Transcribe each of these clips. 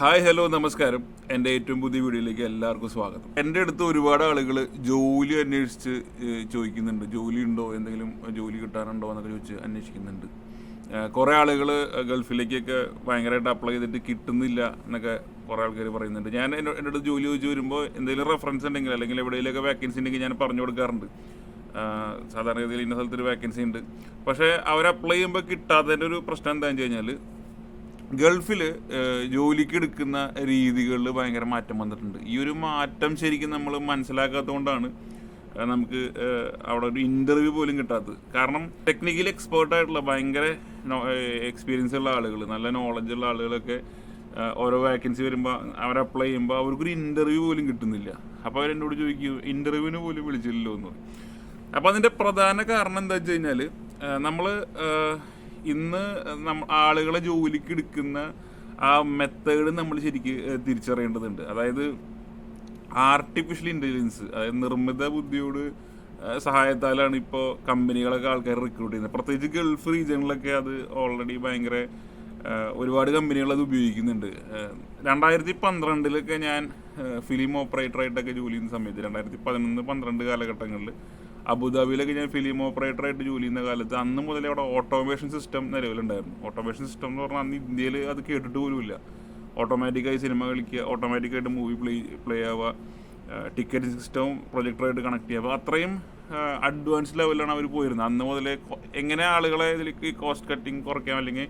Hi hello നമസ്കാരം. എന്റെ ഏറ്റവും പുതിയ വീഡിയോയിലേക്ക് എല്ലാവർക്കും സ്വാഗതം. എന്റെ അടുത്ത് ഒരുപാട് ആളുകൾ ജോലി അന്വേഷിച്ച് ചോദിക്കുന്നുണ്ട്. ജോലി ഉണ്ടോ? എന്തെങ്കിലും ജോലി കിട്ടാനുണ്ടോ എന്നൊക്കെ ചോദിച്ച് അന്വേഷിക്കുന്നുണ്ട്. കുറേ ആളുകൾ ഗൾഫിലേക്കൊക്കെ ഭയങ്കരമായിട്ട് അപ്ലൈ ചെയ്തിട്ട് കിട്ടുന്നില്ല എന്നൊക്കെ കുറേ ആൾക്കാർ പറയുന്നുണ്ട്. ഞാൻ എന്റെ എന്റെ അടുത്ത് ജോലി ചോദിച്ച് വരുമ്പോൾ എന്തെങ്കിലും റെഫറൻസ് ഉണ്ടെങ്കിൽ അല്ലെങ്കിൽ എവിടെയെങ്കിലൊക്കെ വേക്കൻസി ഉണ്ടെങ്കിൽ ഞാൻ പറഞ്ഞു കൊടുക്കാറുണ്ട്. സാധാരണഗതിയിൽ ഇന്ന സ്ഥലത്തൊരു വേക്കൻസി ഉണ്ട്. പക്ഷേ അവർ അപ്ലൈ ചെയ്യുമ്പോൾ കിട്ടാത്തതിന്റെ ഒരു പ്രശ്നം എന്താണെന്ന് വെച്ച് കഴിഞ്ഞാൽ ഗൾഫിൽ ജോലിക്ക് എടുക്കുന്ന രീതികളിൽ ഭയങ്കര മാറ്റം വന്നിട്ടുണ്ട്. ഈ ഒരു മാറ്റം ശരിക്കും നമ്മൾ മനസ്സിലാക്കാത്തതുകൊണ്ടാണ് നമുക്ക് അവിടെ ഒരു ഇന്റർവ്യൂ പോലും കിട്ടാത്തത്. കാരണം ടെക്നിക്കലി എക്സ്പേർട്ട് ആയിട്ടുള്ള ഭയങ്കര എക്സ്പീരിയൻസ് ഉള്ള ആളുകൾ നല്ല നോളജ് ഉള്ള ആളുകളൊക്കെ ഓരോ വേക്കൻസി വരുമ്പോൾ അവർ അപ്ലൈ ചെയ്യുമ്പോൾ അവർക്കൊരു ഇന്റർവ്യൂ പോലും കിട്ടുന്നില്ല. അപ്പോൾ അവരെന്നോട് ചോദിക്കും ഇന്റർവ്യൂവിന് പോലും വിളിച്ചില്ലല്ലോ എന്ന്. അപ്പോൾ അതിന്റെ പ്രധാന കാരണം എന്താ വെച്ച് കഴിഞ്ഞാൽ നമ്മൾ ഇന്ന് ആളുകളെ ജോലിക്ക് എടുക്കുന്ന ആ മെത്തേഡ് നമ്മൾ ശരിക്ക് തിരിച്ചറിയേണ്ടതുണ്ട്. അതായത് ആർട്ടിഫിഷ്യൽ ഇന്റലിജൻസ് അതായത് നിർമ്മിത ബുദ്ധിയോട് സഹായത്താലാണ് ഇപ്പോൾ കമ്പനികളൊക്കെ ആൾക്കാർ റിക്രൂട്ട് ചെയ്യുന്നത്. പ്രത്യേകിച്ച് ഗൾഫ് റീജിയനിലൊക്കെ അത് ഓൾറെഡി ഭയങ്കര ഒരുപാട് കമ്പനികൾ അത് ഉപയോഗിക്കുന്നുണ്ട്. രണ്ടായിരത്തി പന്ത്രണ്ടിലൊക്കെ ഞാൻ ഫിലിം ഓപ്പറേറ്ററായിട്ടൊക്കെ ജോലി ചെയ്യുന്ന സമയത്ത് രണ്ടായിരത്തി പതിനൊന്ന് പന്ത്രണ്ട് കാലഘട്ടങ്ങളിൽ അബുദാബിയിലൊക്കെ ഞാൻ ഫിലിം ഓപ്പറേറ്ററായിട്ട് ജോലി ചെയ്യുന്ന കാലത്ത് അന്ന് മുതലേ അവിടെ ഓട്ടോമേഷൻ സിസ്റ്റം നിലവിലുണ്ടായിരുന്നു. ഓട്ടോമേഷൻ സിസ്റ്റം എന്ന് പറഞ്ഞാൽ അന്ന് ഇന്ത്യയിൽ അത് കേട്ടിട്ട് പോലുമില്ല. ഓട്ടോമാറ്റിക്കായി സിനിമ കളിക്കുക ഓട്ടോമാറ്റിക്കായിട്ട് മൂവി പ്ലേ പ്ലേ ആവുക ടിക്കറ്റ് സിസ്റ്റവും പ്രൊജക്ടറായിട്ട് കണക്ട് ചെയ്യുക. അപ്പോൾ അത്രയും അഡ്വാൻസ് ലെവലിലാണ് അവർ പോയിരുന്നത്. അന്ന് മുതലേ എങ്ങനെ ആളുകളെ ഇതിലേക്ക് കോസ്റ്റ് കട്ടിങ് കുറയ്ക്കാം അല്ലെങ്കിൽ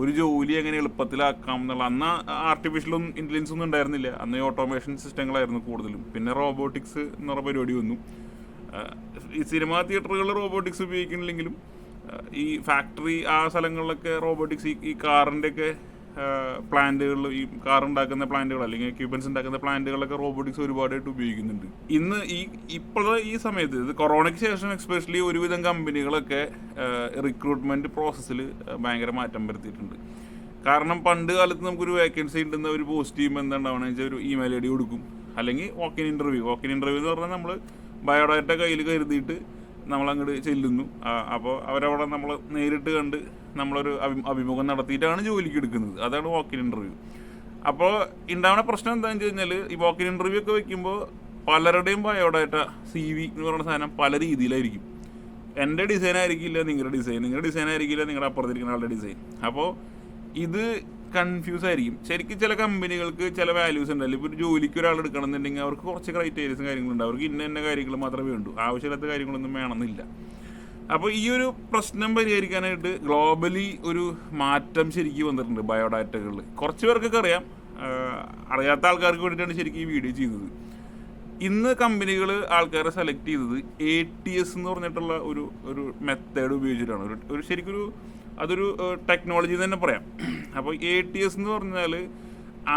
ഒരു ജോലി എങ്ങനെ എളുപ്പത്തിലാക്കാം എന്നുള്ള അന്ന് ആർട്ടിഫിഷ്യൽ ഇന്റലിജൻസ് ഒന്നും ഉണ്ടായിരുന്നില്ല. അന്ന് ഓട്ടോമേഷൻ സിസ്റ്റങ്ങളായിരുന്നു കൂടുതലും. പിന്നെ റോബോട്ടിക്സ് എന്ന് പറഞ്ഞ പരിപാടി വന്നു. ഈ സിനിമാ തിയേറ്ററുകളിൽ റോബോട്ടിക്സ് ഉപയോഗിക്കുന്നില്ലെങ്കിലും ഈ ഫാക്ടറി ആ സ്ഥലങ്ങളിലൊക്കെ റോബോട്ടിക്സ് ഈ ഈ കാറിന്റെ ഒക്കെ പ്ലാന്റുകളിൽ ഈ കാർ ഉണ്ടാക്കുന്ന പ്ലാന്റുകൾ അല്ലെങ്കിൽ എക്യുപ്മെന്റ്സ് ഉണ്ടാക്കുന്ന പ്ലാന്റുകളൊക്കെ റോബോട്ടിക്സ് ഒരുപാടായിട്ട് ഉപയോഗിക്കുന്നുണ്ട്. ഇന്ന് ഈ ഇപ്പോഴത്തെ ഈ സമയത്ത് ഇത് കൊറോണയ്ക്ക് ശേഷം എക്സ്പെഷ്യലി ഒരുവിധം കമ്പനികളൊക്കെ റിക്രൂട്ട്മെന്റ് പ്രോസസ്സിൽ ഭയങ്കര മാറ്റം വരുത്തിയിട്ടുണ്ട്. കാരണം പണ്ട് കാലത്ത് നമുക്കൊരു വേക്കൻസി ഉണ്ടെന്ന് ഒരു പോസ്റ്റ് ചെയ്യുമ്പോൾ എന്താ ഉണ്ടാവുക വെച്ചാൽ ഒരു ഇമെയിൽ ഐ ഡി കൊടുക്കും. അല്ലെങ്കിൽ വാക്കിൻ ഇന്റർവ്യൂ വാക്കിൻ ഇന്റർവ്യൂ എന്ന് പറഞ്ഞാൽ നമ്മൾ ബയോഡാറ്റ കയ്യിൽ കരുതിയിട്ട് നമ്മളങ്ങോട്ട് ചെല്ലുന്നു. അപ്പോൾ അവരവിടെ നമ്മൾ നേരിട്ട് കണ്ട് നമ്മളൊരു അഭി അഭിമുഖം നടത്തിയിട്ടാണ് ജോലിക്ക് എടുക്കുന്നത്. അതാണ് വാക്കിൻ ഇന്റർവ്യൂ അപ്പോൾ ഉണ്ടാവുന്ന പ്രശ്നം എന്താണെന്ന് വെച്ച് കഴിഞ്ഞാൽ ഈ വാക്കിൻ ഇന്റർവ്യൂ ഒക്കെ വെക്കുമ്പോൾ പലരുടെയും ബയോഡാറ്റ സി വി എന്ന് പറയുന്ന സാധനം പല രീതിയിലായിരിക്കും. എന്റെ ഡിസൈൻ ആയിരിക്കില്ല നിങ്ങളുടെ ഡിസൈൻ നിങ്ങളുടെ ഡിസൈൻ ആയിരിക്കില്ല നിങ്ങളുടെ അപ്പുറത്തിരിക്കുന്ന ആളുടെ ഡിസൈൻ അപ്പോൾ ഇത് കൺഫ്യൂസ് ആയിരിക്കും. ശരിക്കും ചില കമ്പനികൾക്ക് ചില വാല്യൂസ് ഉണ്ടല്ലോ. ഇപ്പോൾ ഒരു ജോലിക്ക് ഒരാൾ എടുക്കണം എന്നുണ്ടെങ്കിൽ അവർക്ക് കുറച്ച് ക്രൈറ്റീരിയസും കാര്യങ്ങളുണ്ട്. അവർക്ക് ഇന്ന ഇന്ന കാര്യങ്ങൾ മാത്രമേ വേണ്ടൂ. ആവശ്യമില്ലാത്ത കാര്യങ്ങളൊന്നും വേണമെന്നില്ല. അപ്പോൾ ഈ ഒരു പ്രശ്നം പരിഹരിക്കാനായിട്ട് ഗ്ലോബലി ഒരു മാറ്റം ശരിക്കും വന്നിട്ടുണ്ട് ബയോഡാറ്റകളിൽ കുറച്ച് പേർക്കൊക്കെ അറിയാം. അറിയാത്ത ആൾക്കാർക്ക് വേണ്ടിയിട്ടാണ് ശരിക്കും ഈ വീഡിയോ ചെയ്തത് ഇന്ന് കമ്പനികൾ ആൾക്കാരെ സെലക്ട് ചെയ്തത് എ ടി എസ് എന്ന് പറഞ്ഞിട്ടുള്ള ഒരു ഒരു മെത്തേഡ് ഉപയോഗിച്ചിട്ടാണ്. ഒരു ഒരു ശരിക്കൊരു അതൊരു ടെക്നോളജി തന്നെ പറയാം. അപ്പോൾ എ ടി എസ് എന്ന് പറഞ്ഞാൽ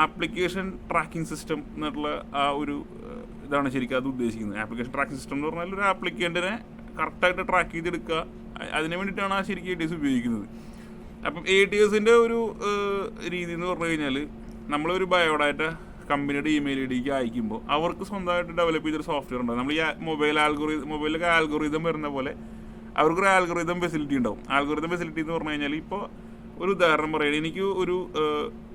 ആപ്ലിക്കേഷൻ ട്രാക്കിംഗ് സിസ്റ്റം എന്നുള്ള ആ ഒരു ഇതാണ് ശരിക്കും അത് ഉദ്ദേശിക്കുന്നത്. ആപ്ലിക്കേഷൻ ട്രാക്കിംഗ് സിസ്റ്റം എന്ന് പറഞ്ഞാൽ ഒരു ആപ്ലിക്കന്റിനെ കറക്റ്റായിട്ട് ട്രാക്ക് ചെയ്തെടുക്കുക. അതിന് വേണ്ടിയിട്ടാണ് ആ ശരിക്കും എ ടി എസ് ഉപയോഗിക്കുന്നത്. അപ്പം എ ടി എസിന്റെ ഒരു രീതി എന്ന് പറഞ്ഞു കഴിഞ്ഞാൽ നമ്മളൊരു ബയോഡാറ്റ കമ്പനിയുടെ ഇമെയിൽ ഐ ഡിക്ക് അയക്കുമ്പോൾ അവർക്ക് സ്വന്തമായിട്ട് ഡെവലപ്പ് ചെയ്തൊരു സോഫ്റ്റ്വെയർ ഉണ്ടാകും നമ്മൾ ഈ മൊബൈൽ ആൽഗോറി മൊബൈലിലൊക്കെ ആൽഗോറിതം വരുന്ന പോലെ അവർക്കൊരു ആൽഗോറിതം ഫെസിലിറ്റി ഉണ്ടാവും. ആൽഗോറിതം ഫെസിലിറ്റി എന്ന് പറഞ്ഞു കഴിഞ്ഞാൽ ഇപ്പോൾ ഒരു ഉദാഹരണം പറയുകയാണ് എനിക്ക് ഒരു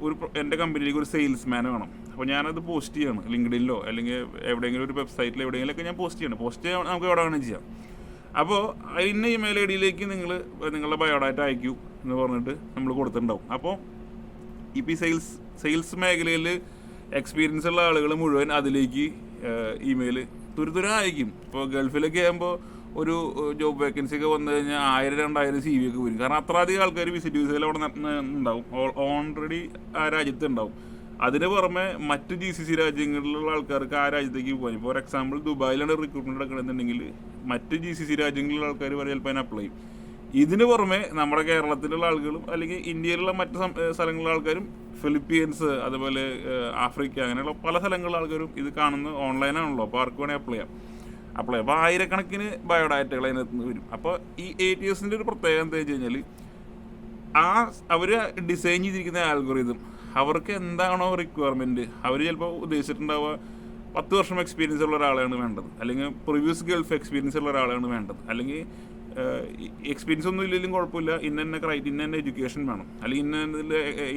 ഒരു എന്റെ കമ്പനിയിലേക്ക് ഒരു സെയിൽസ്മാൻ വേണം. അപ്പോൾ ഞാനത് പോസ്റ്റ് ചെയ്യണം. ലിങ്ക്ഡിനിലോ അല്ലെങ്കിൽ എവിടെയെങ്കിലും ഒരു വെബ്സൈറ്റിലോ എവിടെയെങ്കിലുമൊക്കെ ഞാൻ പോസ്റ്റ് ചെയ്യണം. പോസ്റ്റ് ചെയ്യാൻ നമുക്ക് എവിടെ വേണമെങ്കിലും ചെയ്യാം. അപ്പോൾ ഇന്ന ഇമെയിൽ ഐ ഡിയിലേക്ക് നിങ്ങൾ നിങ്ങളുടെ ബയോഡാറ്റ അയക്കൂ എന്ന് പറഞ്ഞിട്ട് നമ്മൾ കൊടുത്തിട്ടുണ്ടാവും. അപ്പോൾ ഇപ്പോൾ ഈ സെയിൽസ് സെയിൽസ് മേഖലയിൽ എക്സ്പീരിയൻസ് ഉള്ള ആളുകൾ മുഴുവൻ അതിലേക്ക് ഇമെയിൽ തുരുതുര അയക്കും ഇപ്പോൾ ഗൾഫിലൊക്കെ ആകുമ്പോൾ ഒരു ജോബ് വേക്കൻസി ഒക്കെ വന്നു കഴിഞ്ഞാൽ ആയിരം രണ്ടായിരം സി വി ഒക്കെ വരും. കാരണം അത്ര അധികം ആൾക്കാർ വിസിറ്റ് വിസയിൽ അവിടെ ഉണ്ടാവും. ഓൾറെഡി ആ രാജ്യത്ത് ഉണ്ടാവും. അതിന് പുറമെ മറ്റ് ജി സി സി രാജ്യങ്ങളിലുള്ള ആൾക്കാർക്ക് ആ രാജ്യത്തേക്ക് പോകാൻ. ഫോർ എക്സാമ്പിൾ ദുബായിലാണ് റിക്രൂട്ട്മെന്റ് നടക്കണമെന്നുണ്ടെങ്കിൽ മറ്റ് ജി സി സി രാജ്യങ്ങളിലുള്ള ആൾക്കാർ വരെ ചിലപ്പോൾ അതിന് അപ്ലൈ ചെയ്യും. ഇതിന് പുറമെ നമ്മുടെ കേരളത്തിലുള്ള ആളുകളും അല്ലെങ്കിൽ ഇന്ത്യയിലുള്ള മറ്റ് സ്ഥലങ്ങളിലുള്ള ആൾക്കാരും ഫിലിപ്പീൻസ് അതുപോലെ ആഫ്രിക്ക അങ്ങനെയുള്ള പല സ്ഥലങ്ങളിലുള്ള ആൾക്കാരും ഇത് കാണുന്ന ഓൺലൈനാണല്ലോ അപ്പോൾ ആർക്ക് വേണേൽ അപ്ലൈ ചെയ്യാം. അപ്ലൈ അപ്പോൾ ആയിരക്കണക്കിന് ബയോഡാറ്റകൾ അതിനകത്ത് നിന്ന് വരും. അപ്പോൾ ഈ എ ടി എസിന്റെ ഒരു പ്രത്യേകത എന്താ വെച്ച് കഴിഞ്ഞാൽ ആ അവർ ഡിസൈൻ ചെയ്തിരിക്കുന്ന ആൽഗോറിതം അവർക്ക് എന്താണോ റിക്വയർമെന്റ് അവർ ചിലപ്പോൾ ഉദ്ദേശിച്ചിട്ടുണ്ടാവുക പത്ത് വർഷം എക്സ്പീരിയൻസ് ഉള്ള ഒരാളാണ് വേണ്ടത്. അല്ലെങ്കിൽ പ്രീവിയസ് ഗൾഫ് എക്സ്പീരിയൻസ് ഉള്ള ഒരാളാണ് വേണ്ടത്. അല്ലെങ്കിൽ എക്സ്പീരിയൻസ് ഒന്നും ഇല്ലെങ്കിലും കുഴപ്പമില്ല. ഇന്ന ക്രൈറ്റ് ഇന്ന എഡ്യൂക്കേഷൻ വേണം. അല്ലെങ്കിൽ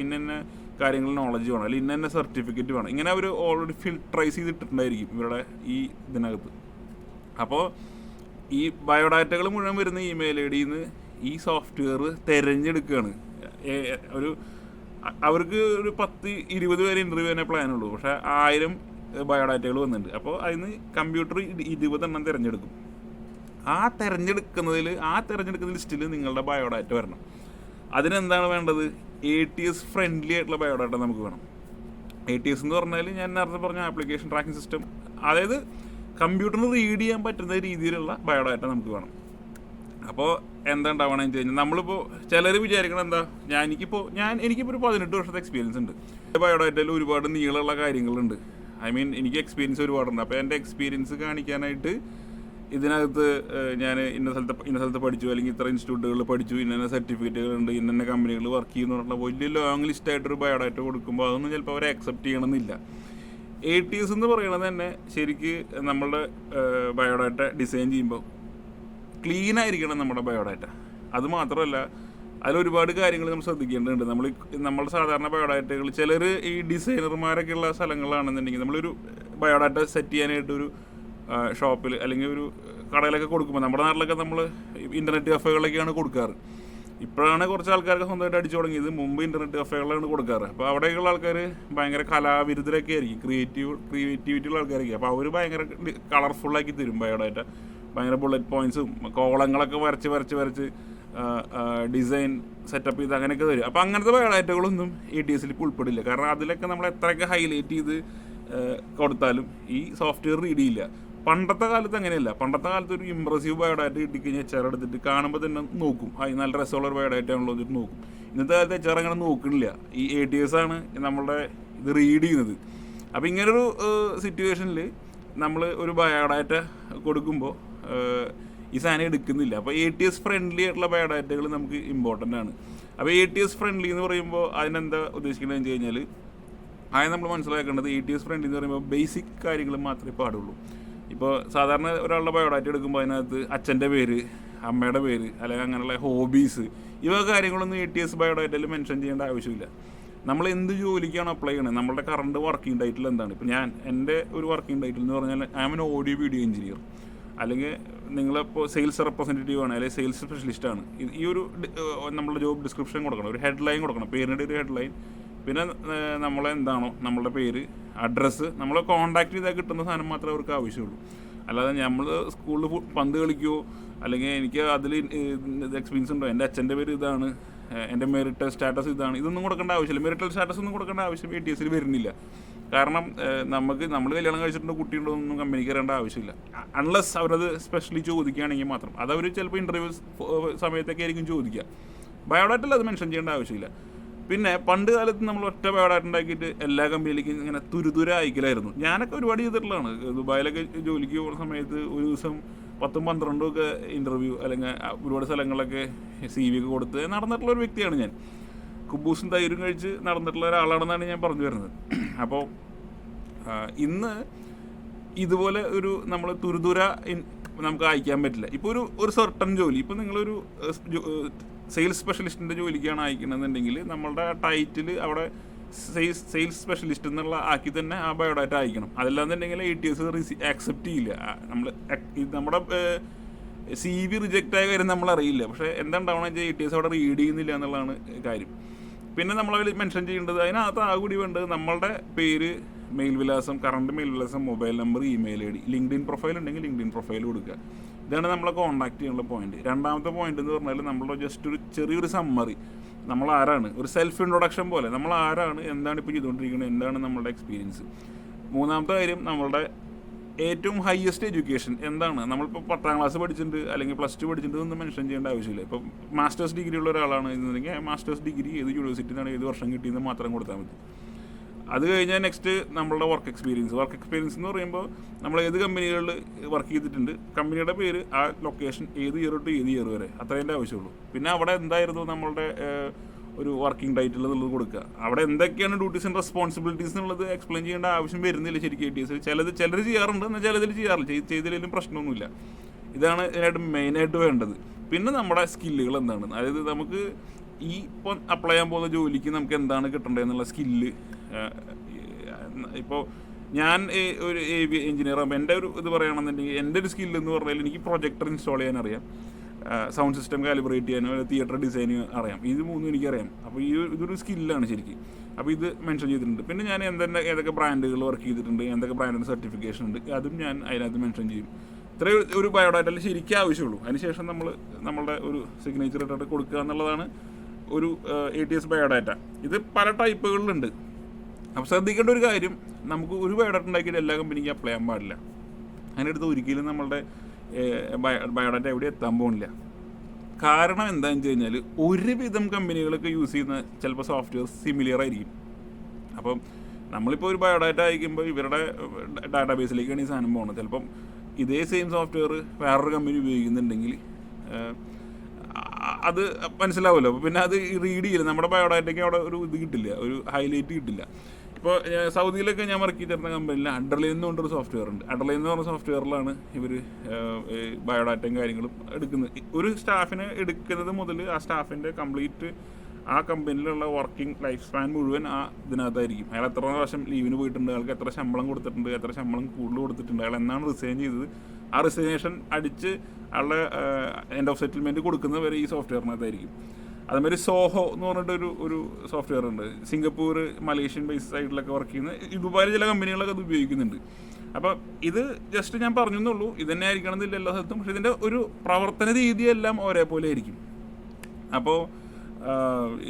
ഇന്ന ഇന്ന കാര്യങ്ങൾ നോളജ് വേണം. അല്ലെങ്കിൽ ഇന്ന സർട്ടിഫിക്കറ്റ് വേണം. ഇങ്ങനെ അവർ ഓൾറെഡി ഫിൽട്രൈസ് ചെയ്തിട്ടുണ്ടായിരിക്കും ഇവരുടെ ഈ ഇതിനകത്ത്. അപ്പോൾ ഈ ബയോഡാറ്റകൾ മുഴുവൻ വരുന്ന ഇമെയിൽ ഐ ഡിയിൽ നിന്ന് ഈ സോഫ്റ്റ്വെയർ തിരഞ്ഞെടുക്കുകയാണ് ഒരു അവർക്ക് ഒരു പത്ത് ഇരുപത് പേര് ഇന്റർവ്യൂ തന്നെ പ്ലാനുള്ളൂ പക്ഷേ ആയിരം ബയോഡാറ്റകൾ വന്നിട്ടുണ്ട്. അപ്പോൾ അതിന് കമ്പ്യൂട്ടർ ഇരുപതെണ്ണം തിരഞ്ഞെടുക്കും. ആ തിരഞ്ഞെടുക്കുന്നതിൽ ആ തിരഞ്ഞെടുക്കുന്ന ലിസ്റ്റിൽ നിങ്ങളുടെ ബയോഡാറ്റ വരണം. അതിനെന്താണ് വേണ്ടത്? എ ടി എസ് ഫ്രണ്ട്ലി ആയിട്ടുള്ള ബയോഡാറ്റ നമുക്ക് വേണം. എ ടി എസ് എന്ന് പറഞ്ഞാൽ ഞാൻ നേരത്തെ പറഞ്ഞ ആപ്ലിക്കേഷൻ ട്രാക്കിംഗ് സിസ്റ്റം അതായത് കമ്പ്യൂട്ടറിന് റീഡ് ചെയ്യാൻ പറ്റുന്ന രീതിയിലുള്ള ബയോഡാറ്റ നമുക്ക് വേണം. അപ്പോൾ എന്താ ഉണ്ടാവണമെന്ന് വെച്ച് കഴിഞ്ഞാൽ നമ്മളിപ്പോൾ ചിലർ വിചാരിക്കണം എന്താ ഞാൻ എനിക്കിപ്പോൾ ഞാൻ എനിക്കിപ്പോൾ ഒരു പതിനെട്ട് വർഷത്തെ എക്സ്പീരിയൻസ് ഉണ്ട്. ബയോഡാറ്റയിൽ ഒരുപാട് നീളമുള്ള കാര്യങ്ങളുണ്ട്. ഐ മീൻ എനിക്ക് എക്സ്പീരിയൻസ് ഒരുപാടുണ്ട്. അപ്പോൾ എന്റെ എക്സ്പീരിയൻസ് കാണിക്കാനായിട്ട് ഇതിനകത്ത് ഞാൻ ഇന്ന സ്ഥലത്ത് ഇന്ന സ്ഥലത്ത് പഠിച്ചു അല്ലെങ്കിൽ ഇത്ര ഇൻസ്റ്റിറ്റ്യൂട്ടുകളിൽ പഠിച്ചു ഇന്ന സർട്ടിഫിക്കറ്റുകളുണ്ട് ഇന്ന കമ്പനികൾ വർക്ക് ചെയ്യുന്നു പറഞ്ഞാൽ വലിയ ലോങ് ലിസ്റ്റ് ആയിട്ടൊരു ബയോഡാറ്റ കൊടുക്കുമ്പോൾ അതൊന്നും ചിലപ്പോൾ അവരെ അക്സെപ്റ്റ് ചെയ്യണമെന്നില്ല. എ ടി എസ് എന്ന് പറയുന്നത് തന്നെ ശരിക്ക് നമ്മളുടെ ബയോഡാറ്റ ഡിസൈൻ ചെയ്യുമ്പോൾ ക്ലീൻ ആയിരിക്കണം നമ്മുടെ ബയോഡാറ്റ അത് മാത്രമല്ല അതിലൊരുപാട് കാര്യങ്ങൾ നമ്മൾ ശ്രദ്ധിക്കേണ്ടതുണ്ട്. നമ്മൾ നമ്മൾ സാധാരണ ബയോഡാറ്റകൾ ചിലർ ഈ ഡിസൈനർമാരൊക്കെ ഉള്ള സ്ഥലങ്ങളാണെന്നുണ്ടെങ്കിൽ നമ്മളൊരു ബയോഡാറ്റ സെറ്റ് ചെയ്യാനായിട്ട് ഒരു ഷോപ്പിൽ അല്ലെങ്കിൽ ഒരു കടയിലൊക്കെ കൊടുക്കുമ്പോൾ നമ്മുടെ നാട്ടിലൊക്കെ നമ്മൾ ഇന്റർനെറ്റ് കഫേകളിലൊക്കെയാണ് കൊടുക്കാറ്. ഇപ്പോഴാണ് കുറച്ച് ആൾക്കാർക്ക് സ്വന്തമായിട്ട് അടിച്ചു തുടങ്ങിയത്. മുമ്പ് ഇന്റർനെറ്റ് കഫേകളാണ് കൊടുക്കാറ്. അപ്പോൾ അവിടെയുള്ള ആൾക്കാർ ഭയങ്കര കലാവിരുദ്ധരൊക്കെ ആയിരിക്കും. ക്രിയേറ്റീവ് ക്രിയേറ്റിവിറ്റി ഉള്ള ആൾക്കാരൊക്കെ അപ്പോൾ അവർ ഭയങ്കര കളർഫുള്ളാക്കി തരും ബയോഡാറ്റ. ഭയങ്കര ബുള്ളറ്റ് പോയിന്റ്സും കോളങ്ങളൊക്കെ വരച്ച് വരച്ച് വരച്ച് ഡിസൈൻ സെറ്റപ്പ് ചെയ്ത് അങ്ങനെയൊക്കെ തരും അപ്പോൾ അങ്ങനത്തെ ബയോഡാറ്റകളൊന്നും എ ടി എസിൽ ഇപ്പോൾ ഉൾപ്പെടില്ല. കാരണം അതിലൊക്കെ നമ്മൾ എത്രയൊക്കെ ഹൈലൈറ്റ് ചെയ്ത് കൊടുത്താലും ഈ സോഫ്റ്റ്വെയർ റീഡ് ചെയ്യില്ല പണ്ടത്തെ കാലത്ത് അങ്ങനെയല്ല. പണ്ടത്തെ കാലത്ത് ഒരു ഇമ്പ്രസീവ് ബയോഡാറ്റ കിട്ടിക്കഴിഞ്ഞാൽ എച്ച് എടുത്തിട്ട് കാണുമ്പോൾ തന്നെ നോക്കും. അതിന് നല്ല രസമുള്ള ഒരു ബയോഡാറ്റ ആണല്ലോ എന്നിട്ട് നോക്കും. ഇന്നത്തെ കാലത്ത് ചെറ അങ്ങനെ നോക്കണില്ല. ഈ എ ടി എസ് ആണ് നമ്മളുടെ ഇത് റീഡ് ചെയ്യുന്നത്. അപ്പോൾ ഇങ്ങനൊരു സിറ്റുവേഷനിൽ നമ്മൾ ഒരു ബയോഡാറ്റ കൊടുക്കുമ്പോൾ ഈ സാധനം എടുക്കുന്നില്ല. അപ്പോൾ എ ടി എസ് ഫ്രണ്ട്ലി ആയിട്ടുള്ള ബയോഡാറ്റകൾ നമുക്ക് ഇമ്പോർട്ടന്റ് ആണ്. അപ്പോൾ എ ടി എസ് ഫ്രണ്ട്ലി എന്ന് പറയുമ്പോൾ അതിനെന്താ ഉദ്ദേശിക്കുന്നത് വെച്ച് കഴിഞ്ഞാൽ ആദ്യം നമ്മൾ മനസ്സിലാക്കേണ്ടത് എ ടി എസ് ഫ്രണ്ട്ലി എന്ന് പറയുമ്പോൾ ബേസിക് കാര്യങ്ങൾ മാത്രമേ പാടുള്ളൂ. ഇപ്പോൾ സാധാരണ ഒരാളുടെ ബയോഡാറ്റ എടുക്കുമ്പോൾ അതിനകത്ത് അച്ഛന്റെ പേര് അമ്മയുടെ പേര് അല്ലെങ്കിൽ അങ്ങനെയുള്ള ഹോബീസ് ഇവ കാര്യങ്ങളൊന്നും എ ടി എസ് ബയോഡാറ്റയിൽ മെൻഷൻ ചെയ്യേണ്ട ആവശ്യമില്ല. നമ്മൾ എന്ത് ജോലിക്കാണ് അപ്ലൈ ചെയ്യുന്നത് നമ്മളുടെ കറണ്ട് വർക്കിംഗ് ടൈറ്റിൽ എന്താണ്? ഇപ്പോൾ ഞാൻ എന്റെ ഒരു വർക്കിംഗ് ടൈറ്റിൽ എന്ന് പറഞ്ഞാൽ I am an audio video engineer അല്ലെങ്കിൽ നിങ്ങളിപ്പോൾ സെയിൽസ് റെപ്രസെന്റേറ്റീവ് ആണ് അല്ലെങ്കിൽ സെയിൽസ് സ്പെഷ്യലിസ്റ്റ് ആണ്. ഈ ഒരു നമ്മുടെ ജോബ് ഡിസ്ക്രിപ്ഷൻ കൊടുക്കണം ഒരു ഹെഡ്ലൈൻ കൊടുക്കണം. പേരിന്റെ ഒരു ഹെഡ്ലൈൻ പിന്നെ നമ്മളെന്താണോ നമ്മളുടെ പേര് അഡ്രസ്സ് നമ്മളെ കോൺടാക്ട് ചെയ്താൽ കിട്ടുന്ന സാധനം മാത്രമേ അവർക്ക് ആവശ്യമുള്ളൂ. അല്ലാതെ നമ്മൾ സ്കൂളിൽ പന്ത് കളിക്കുമോ അല്ലെങ്കിൽ എനിക്ക് അതിൽ എക്സ്പീരിയൻസ് ഉണ്ടോ? എന്റെ അച്ഛന്റെ പേര് ഇതാണ് എന്റെ മെറിറ്റൽ സ്റ്റാറ്റസ് ഇതാണ് ഇതൊന്നും കൊടുക്കേണ്ട ആവശ്യമില്ല. മെറിറ്റൽ സ്റ്റാറ്റസ് ഒന്നും കൊടുക്കേണ്ട ആവശ്യം എ ടി എസിൽ വരുന്നില്ല. കാരണം നമുക്ക് നമ്മൾ കല്യാണം കഴിച്ചിട്ടുണ്ടോ കുട്ടിയുണ്ടോ ഒന്നും കമ്പനിക്ക് അറിയേണ്ട ആവശ്യമില്ല. അൺലെസ് അവരത് സ്പെഷ്യലി ചോദിക്കുകയാണെങ്കിൽ മാത്രം. അതവർ ചിലപ്പോൾ ഇന്റർവ്യൂ സമയത്തൊക്കെ ആയിരിക്കും ചോദിക്കുക. ബയോഡാറ്റയിൽ അത് മെൻഷൻ ചെയ്യേണ്ട ആവശ്യമില്ല. പിന്നെ പണ്ട് കാലത്ത് നമ്മൾ ഒറ്റ പാടായിട്ട് ഉണ്ടാക്കിയിട്ട് എല്ലാ കമ്പനിയിലേക്കും ഇങ്ങനെ തുരുതുര അയക്കലായിരുന്നു. ഞാനൊക്കെ ഒരുപാട് ചെയ്തിട്ടുള്ളതാണ്. ദുബായിലൊക്കെ ജോലിക്ക് പോകുന്ന സമയത്ത് ഒരു ദിവസം പത്തും പന്ത്രണ്ടും ഒക്കെ ഇന്റർവ്യൂ അല്ലെങ്കിൽ ഒരുപാട് സ്ഥലങ്ങളിലൊക്കെ സി വി ഒക്കെ കൊടുത്ത് നടന്നിട്ടുള്ള ഒരു വ്യക്തിയാണ് ഞാൻ. കുബൂസും തൈരും കഴിച്ച് നടന്നിട്ടുള്ള ഒരാളാണെന്നാണ് ഞാൻ പറഞ്ഞു വരുന്നത്. അപ്പോൾ ഇന്ന് ഇതുപോലെ ഒരു നമ്മൾ തുരുതുര നമുക്ക് അയക്കാൻ പറ്റില്ല. ഇപ്പോൾ ഒരു ഒരു സർട്ടൺ ജോലി. ഇപ്പോൾ നിങ്ങളൊരു സെയിൽസ് സ്പെഷ്യലിസ്റ്റിന്റെ ജോലിക്കാണ് അയക്കണമെന്നുണ്ടെങ്കിൽ നമ്മളുടെ ടൈറ്റിൽ അവിടെ സെയിൽസ് സെയിൽസ് സ്പെഷ്യലിസ്റ്റ് എന്നുള്ള ആക്കി തന്നെ ആ ബയോഡാറ്റ അയക്കണം. അതല്ലാന്നുണ്ടെങ്കിൽ എ ടി എസ് റിസീ ആക്സെപ്റ്റ് ചെയ്യില്ല. നമ്മൾ നമ്മുടെ സി വി റിജക്റ്റ് ആയ കാര്യം നമ്മൾ അറിയില്ല പക്ഷേ എന്താ വെച്ചാൽ എ ടി എസ് അവിടെ റീഡ് ചെയ്യുന്നില്ല എന്നുള്ളതാണ് കാര്യം. പിന്നെ നമ്മൾ നമ്മളതിൽ മെൻഷൻ ചെയ്യേണ്ടത് അതിനകത്ത് ആ കൂടി വേണ്ടത് നമ്മളുടെ പേര് മെയിൽ വിലാസം കറണ്ട് മെയിൽ വിലാസം mobile number email I D LinkedIn profile ഉണ്ടെങ്കിൽ ലിങ്ക്ഡിൻ പ്രൊഫൈൽ കൊടുക്കുക. ഇതാണ് നമ്മളെ കോൺടാക്ട് ചെയ്യാനുള്ള പോയിന്റ് രണ്ടാമത്തെ പോയിന്റ് എന്ന് പറഞ്ഞാൽ നമ്മളുടെ ജസ്റ്റ് ഒരു ചെറിയൊരു സമ്മറി നമ്മൾ ആരാണ്? ഒരു സെൽഫ് ഇൻട്രൊഡക്ഷൻ പോലെ. നമ്മൾ ആരാണ്? എന്താണ് ഇപ്പോൾ ചെയ്തുകൊണ്ടിരിക്കുന്നത്? എന്താണ് നമ്മളുടെ എക്സ്പീരിയൻസ് മൂന്നാമത്തെ കാര്യം നമ്മളുടെ ഏറ്റവും ഹയസ്റ്റ് എഡ്യൂക്കേഷൻ എന്താണ്? നമ്മളിപ്പോൾ പത്താം ക്ലാസ് പഠിച്ചിട്ടുണ്ട് അല്ലെങ്കിൽ പ്ലസ് ടു പഠിച്ചിട്ടുണ്ട് ഒന്നും മെൻഷൻ ചെയ്യേണ്ട ആവശ്യമില്ല. ഇപ്പം മാസ്റ്റേഴ്സ് ഡിഗ്രി ഉള്ള ഒരാളാണ് എന്നുണ്ടെങ്കിൽ മാസ്റ്റേഴ്സ് ഡിഗ്രി ഏത് യൂണിവേഴ്സിറ്റിയിൽ നിന്നാണ് ഏത് വർഷം കിട്ടിയെന്ന് മാത്രം കൊടുത്താൽ മതി. അത് കഴിഞ്ഞാൽ നെക്സ്റ്റ് നമ്മളുടെ വർക്ക് എക്സ്പീരിയൻസ് വർക്ക് എക്സ്പീരിയൻസ് എന്ന് പറയുമ്പോൾ നമ്മൾ ഏത് കമ്പനികളിൽ വർക്ക് ചെയ്തിട്ടുണ്ട് കമ്പനിയുടെ പേര് ആ ലൊക്കേഷൻ ഏത് ഇയർ തൊട്ട് ഏത് ഇയർ വരെ. അത്രേന്റെ ആവശ്യമുള്ളൂ. പിന്നെ അവിടെ എന്തായിരുന്നു നമ്മളുടെ ഒരു വർക്കിംഗ് ടൈറ്റിൽ എന്നുള്ളത് കൊടുക്കുക. അവിടെ എന്തൊക്കെയാണ് ഡ്യൂട്ടീസ് ആൻഡ് റെസ്പോൺസിബിലിറ്റീസ് എന്നുള്ളത് എക്സ്പ്ലെയിൻ ചെയ്യേണ്ട ആവശ്യം വരുന്നില്ല ശരിക്കും എ ടി എസ് ചിലത് ചിലർ ചെയ്യാറുണ്ട് എന്നാൽ ചിലതിൽ ചെയ്യാറില്ല. ചെയ്ത് ചെയ്തില്ലെങ്കിലും പ്രശ്നമൊന്നുമില്ല. ഇതാണ് ഇതിനായിട്ട് മെയിനായിട്ട് വേണ്ടത്. പിന്നെ നമ്മുടെ സ്കില്ലുകൾ എന്താണ്? അതായത് നമുക്ക് ഈ ഇപ്പം അപ്ലൈ ചെയ്യാൻ പോകുന്ന ജോലിക്ക് നമുക്ക് എന്താണ് കിട്ടേണ്ടതെന്നുള്ള സ്കില്ല് ഇപ്പോൾ ഞാൻ ഒരു എ വി എഞ്ചിനീയർ ആകുമ്പോൾ എന്റെ ഒരു ഇത് പറയുകയാണെന്നുണ്ടെങ്കിൽ എന്റെ ഒരു സ്കില്ല് എന്ന് പറഞ്ഞാൽ എനിക്ക് പ്രൊജക്ടർ ഇൻസ്റ്റാൾ ചെയ്യാൻ അറിയാം സൗണ്ട് സിസ്റ്റം കാലിബ്രേറ്റ് ചെയ്യാനോ തിയേറ്റർ ഡിസൈനിങ് അറിയാം. ഇത് മൂന്നും എനിക്കറിയാം. അപ്പോൾ ഈ ഇതൊരു സ്കില്ലാണ് ശരിക്കും. അപ്പോൾ ഇത് മെൻഷൻ ചെയ്തിട്ടുണ്ട്. പിന്നെ ഞാൻ എന്തെന്നെ ഏതൊക്കെ ബ്രാൻഡുകൾ വർക്ക് ചെയ്തിട്ടുണ്ട് എന്തൊക്കെ ബ്രാൻഡിന്റെ സർട്ടിഫിക്കേഷൻ ഉണ്ട് അതും ഞാൻ അതിനകത്ത് മെൻഷൻ ചെയ്യും. ഇത്രയും ഒരു ബയോഡാറ്റയിൽ ശരിക്കും ആവശ്യമുള്ളൂ. അതിനുശേഷം നമ്മൾ നമ്മളുടെ ഒരു സിഗ്നേച്ചർ ഇട്ടിട്ട് കൊടുക്കുക എന്നുള്ളതാണ് ഒരു എ ടി എസ് ബയോഡാറ്റ ഇത് പല ടൈപ്പുകളിലുണ്ട് അപ്പോൾ ശ്രദ്ധിക്കേണ്ട ഒരു കാര്യം നമുക്ക് ഒരു ബയോഡാറ്റ ഉണ്ടാക്കിയിട്ട് എല്ലാ കമ്പനിക്കും അപ്ലൈ ചെയ്യാൻ പാടില്ല. അതിനടുത്ത് ഒരിക്കലും നമ്മളുടെ ബയോഡാറ്റ എവിടെ എത്താൻ പോകുന്നില്ല കാരണം എന്താണെന്ന് വെച്ച് കഴിഞ്ഞാൽ ഒരുവിധം കമ്പനികളൊക്കെ യൂസ് ചെയ്യുന്ന ചിലപ്പോൾ സോഫ്റ്റ്വെയർ സിമിലിയർ ആയിരിക്കും. അപ്പം നമ്മളിപ്പോൾ ഒരു ബയോഡാറ്റ അയക്കുമ്പോൾ ഇവരുടെ ഡാറ്റാബേസിലേക്കാണ് ഈ സാധനം പോകുന്നത് ചിലപ്പം ഇതേ സെയിം സോഫ്റ്റ്വെയർ വേറൊരു കമ്പനി ഉപയോഗിക്കുന്നുണ്ടെങ്കിൽ അത് മനസ്സിലാവുമല്ലോ പിന്നെ അത് റീഡ് ചെയ്യില്ല. നമ്മുടെ ബയോഡാറ്റയ്ക്ക് അവിടെ ഒരു ഇത് കിട്ടില്ല. ഒരു ഹൈലൈറ്റ് കിട്ടില്ല. ഇപ്പോൾ സൗദിയിലൊക്കെ ഞാൻ വർക്ക് ചെയ്തിരുന്ന കമ്പനിയിൽ അഡർലൈൻ എന്ന് പറഞ്ഞൊരു സോഫ്റ്റ്വെയർ ഉണ്ട് അഡർലൈൻ എന്ന് പറഞ്ഞ സോഫ്റ്റ്വെയറിലാണ് ഇവർ ബയോഡാറ്റയും കാര്യങ്ങളും എടുക്കുന്നത്. ഒരു സ്റ്റാഫിനെ എടുക്കുന്നത് മുതൽ ആ സ്റ്റാഫിന്റെ കംപ്ലീറ്റ് ആ കമ്പനിയിലുള്ള വർക്കിംഗ് ലൈഫ് സ്പാൻ മുഴുവൻ ആ ഇതിനകത്തായിരിക്കും. അയാൾ എത്ര വർഷം ലീവിന് പോയിട്ടുണ്ട് അയാൾക്ക് എത്ര ശമ്പളം കൊടുത്തിട്ടുണ്ട് എത്ര ശമ്പളം കൂടുതൽ കൊടുത്തിട്ടുണ്ട് അയാൾ എന്നാണ് റിസൈൻ ചെയ്തത്. ആ റിസൈനേഷൻ അടിച്ച് അയാളുടെ എൻഡ് ഓഫ് സെറ്റിൽമെന്റ് കൊടുക്കുന്നത് വരെ ഈ സോഫ്റ്റ്വെയറിനകത്തായിരിക്കും അതുമാതിരി സോഹോ എന്ന് പറഞ്ഞിട്ടൊരു ഒരു സോഫ്റ്റ്വെയർ ഉണ്ട്. സിംഗപ്പൂർ മലേഷ്യൻ ബേസ് സൈഡിലൊക്കെ വർക്ക് ചെയ്യുന്ന ഇതുപോലെ ചില കമ്പനികളൊക്കെ അത് ഉപയോഗിക്കുന്നുണ്ട്. അപ്പം ഇത് ജസ്റ്റ് ഞാൻ പറഞ്ഞു എന്നുള്ളൂ ഇത് തന്നെ ആയിരിക്കണം എന്നില്ല എല്ലാ സ്ഥലത്തും. പക്ഷേ ഇതിന്റെ ഒരു പ്രവർത്തന രീതിയെല്ലാം ഒരേപോലെ ആയിരിക്കും. അപ്പോൾ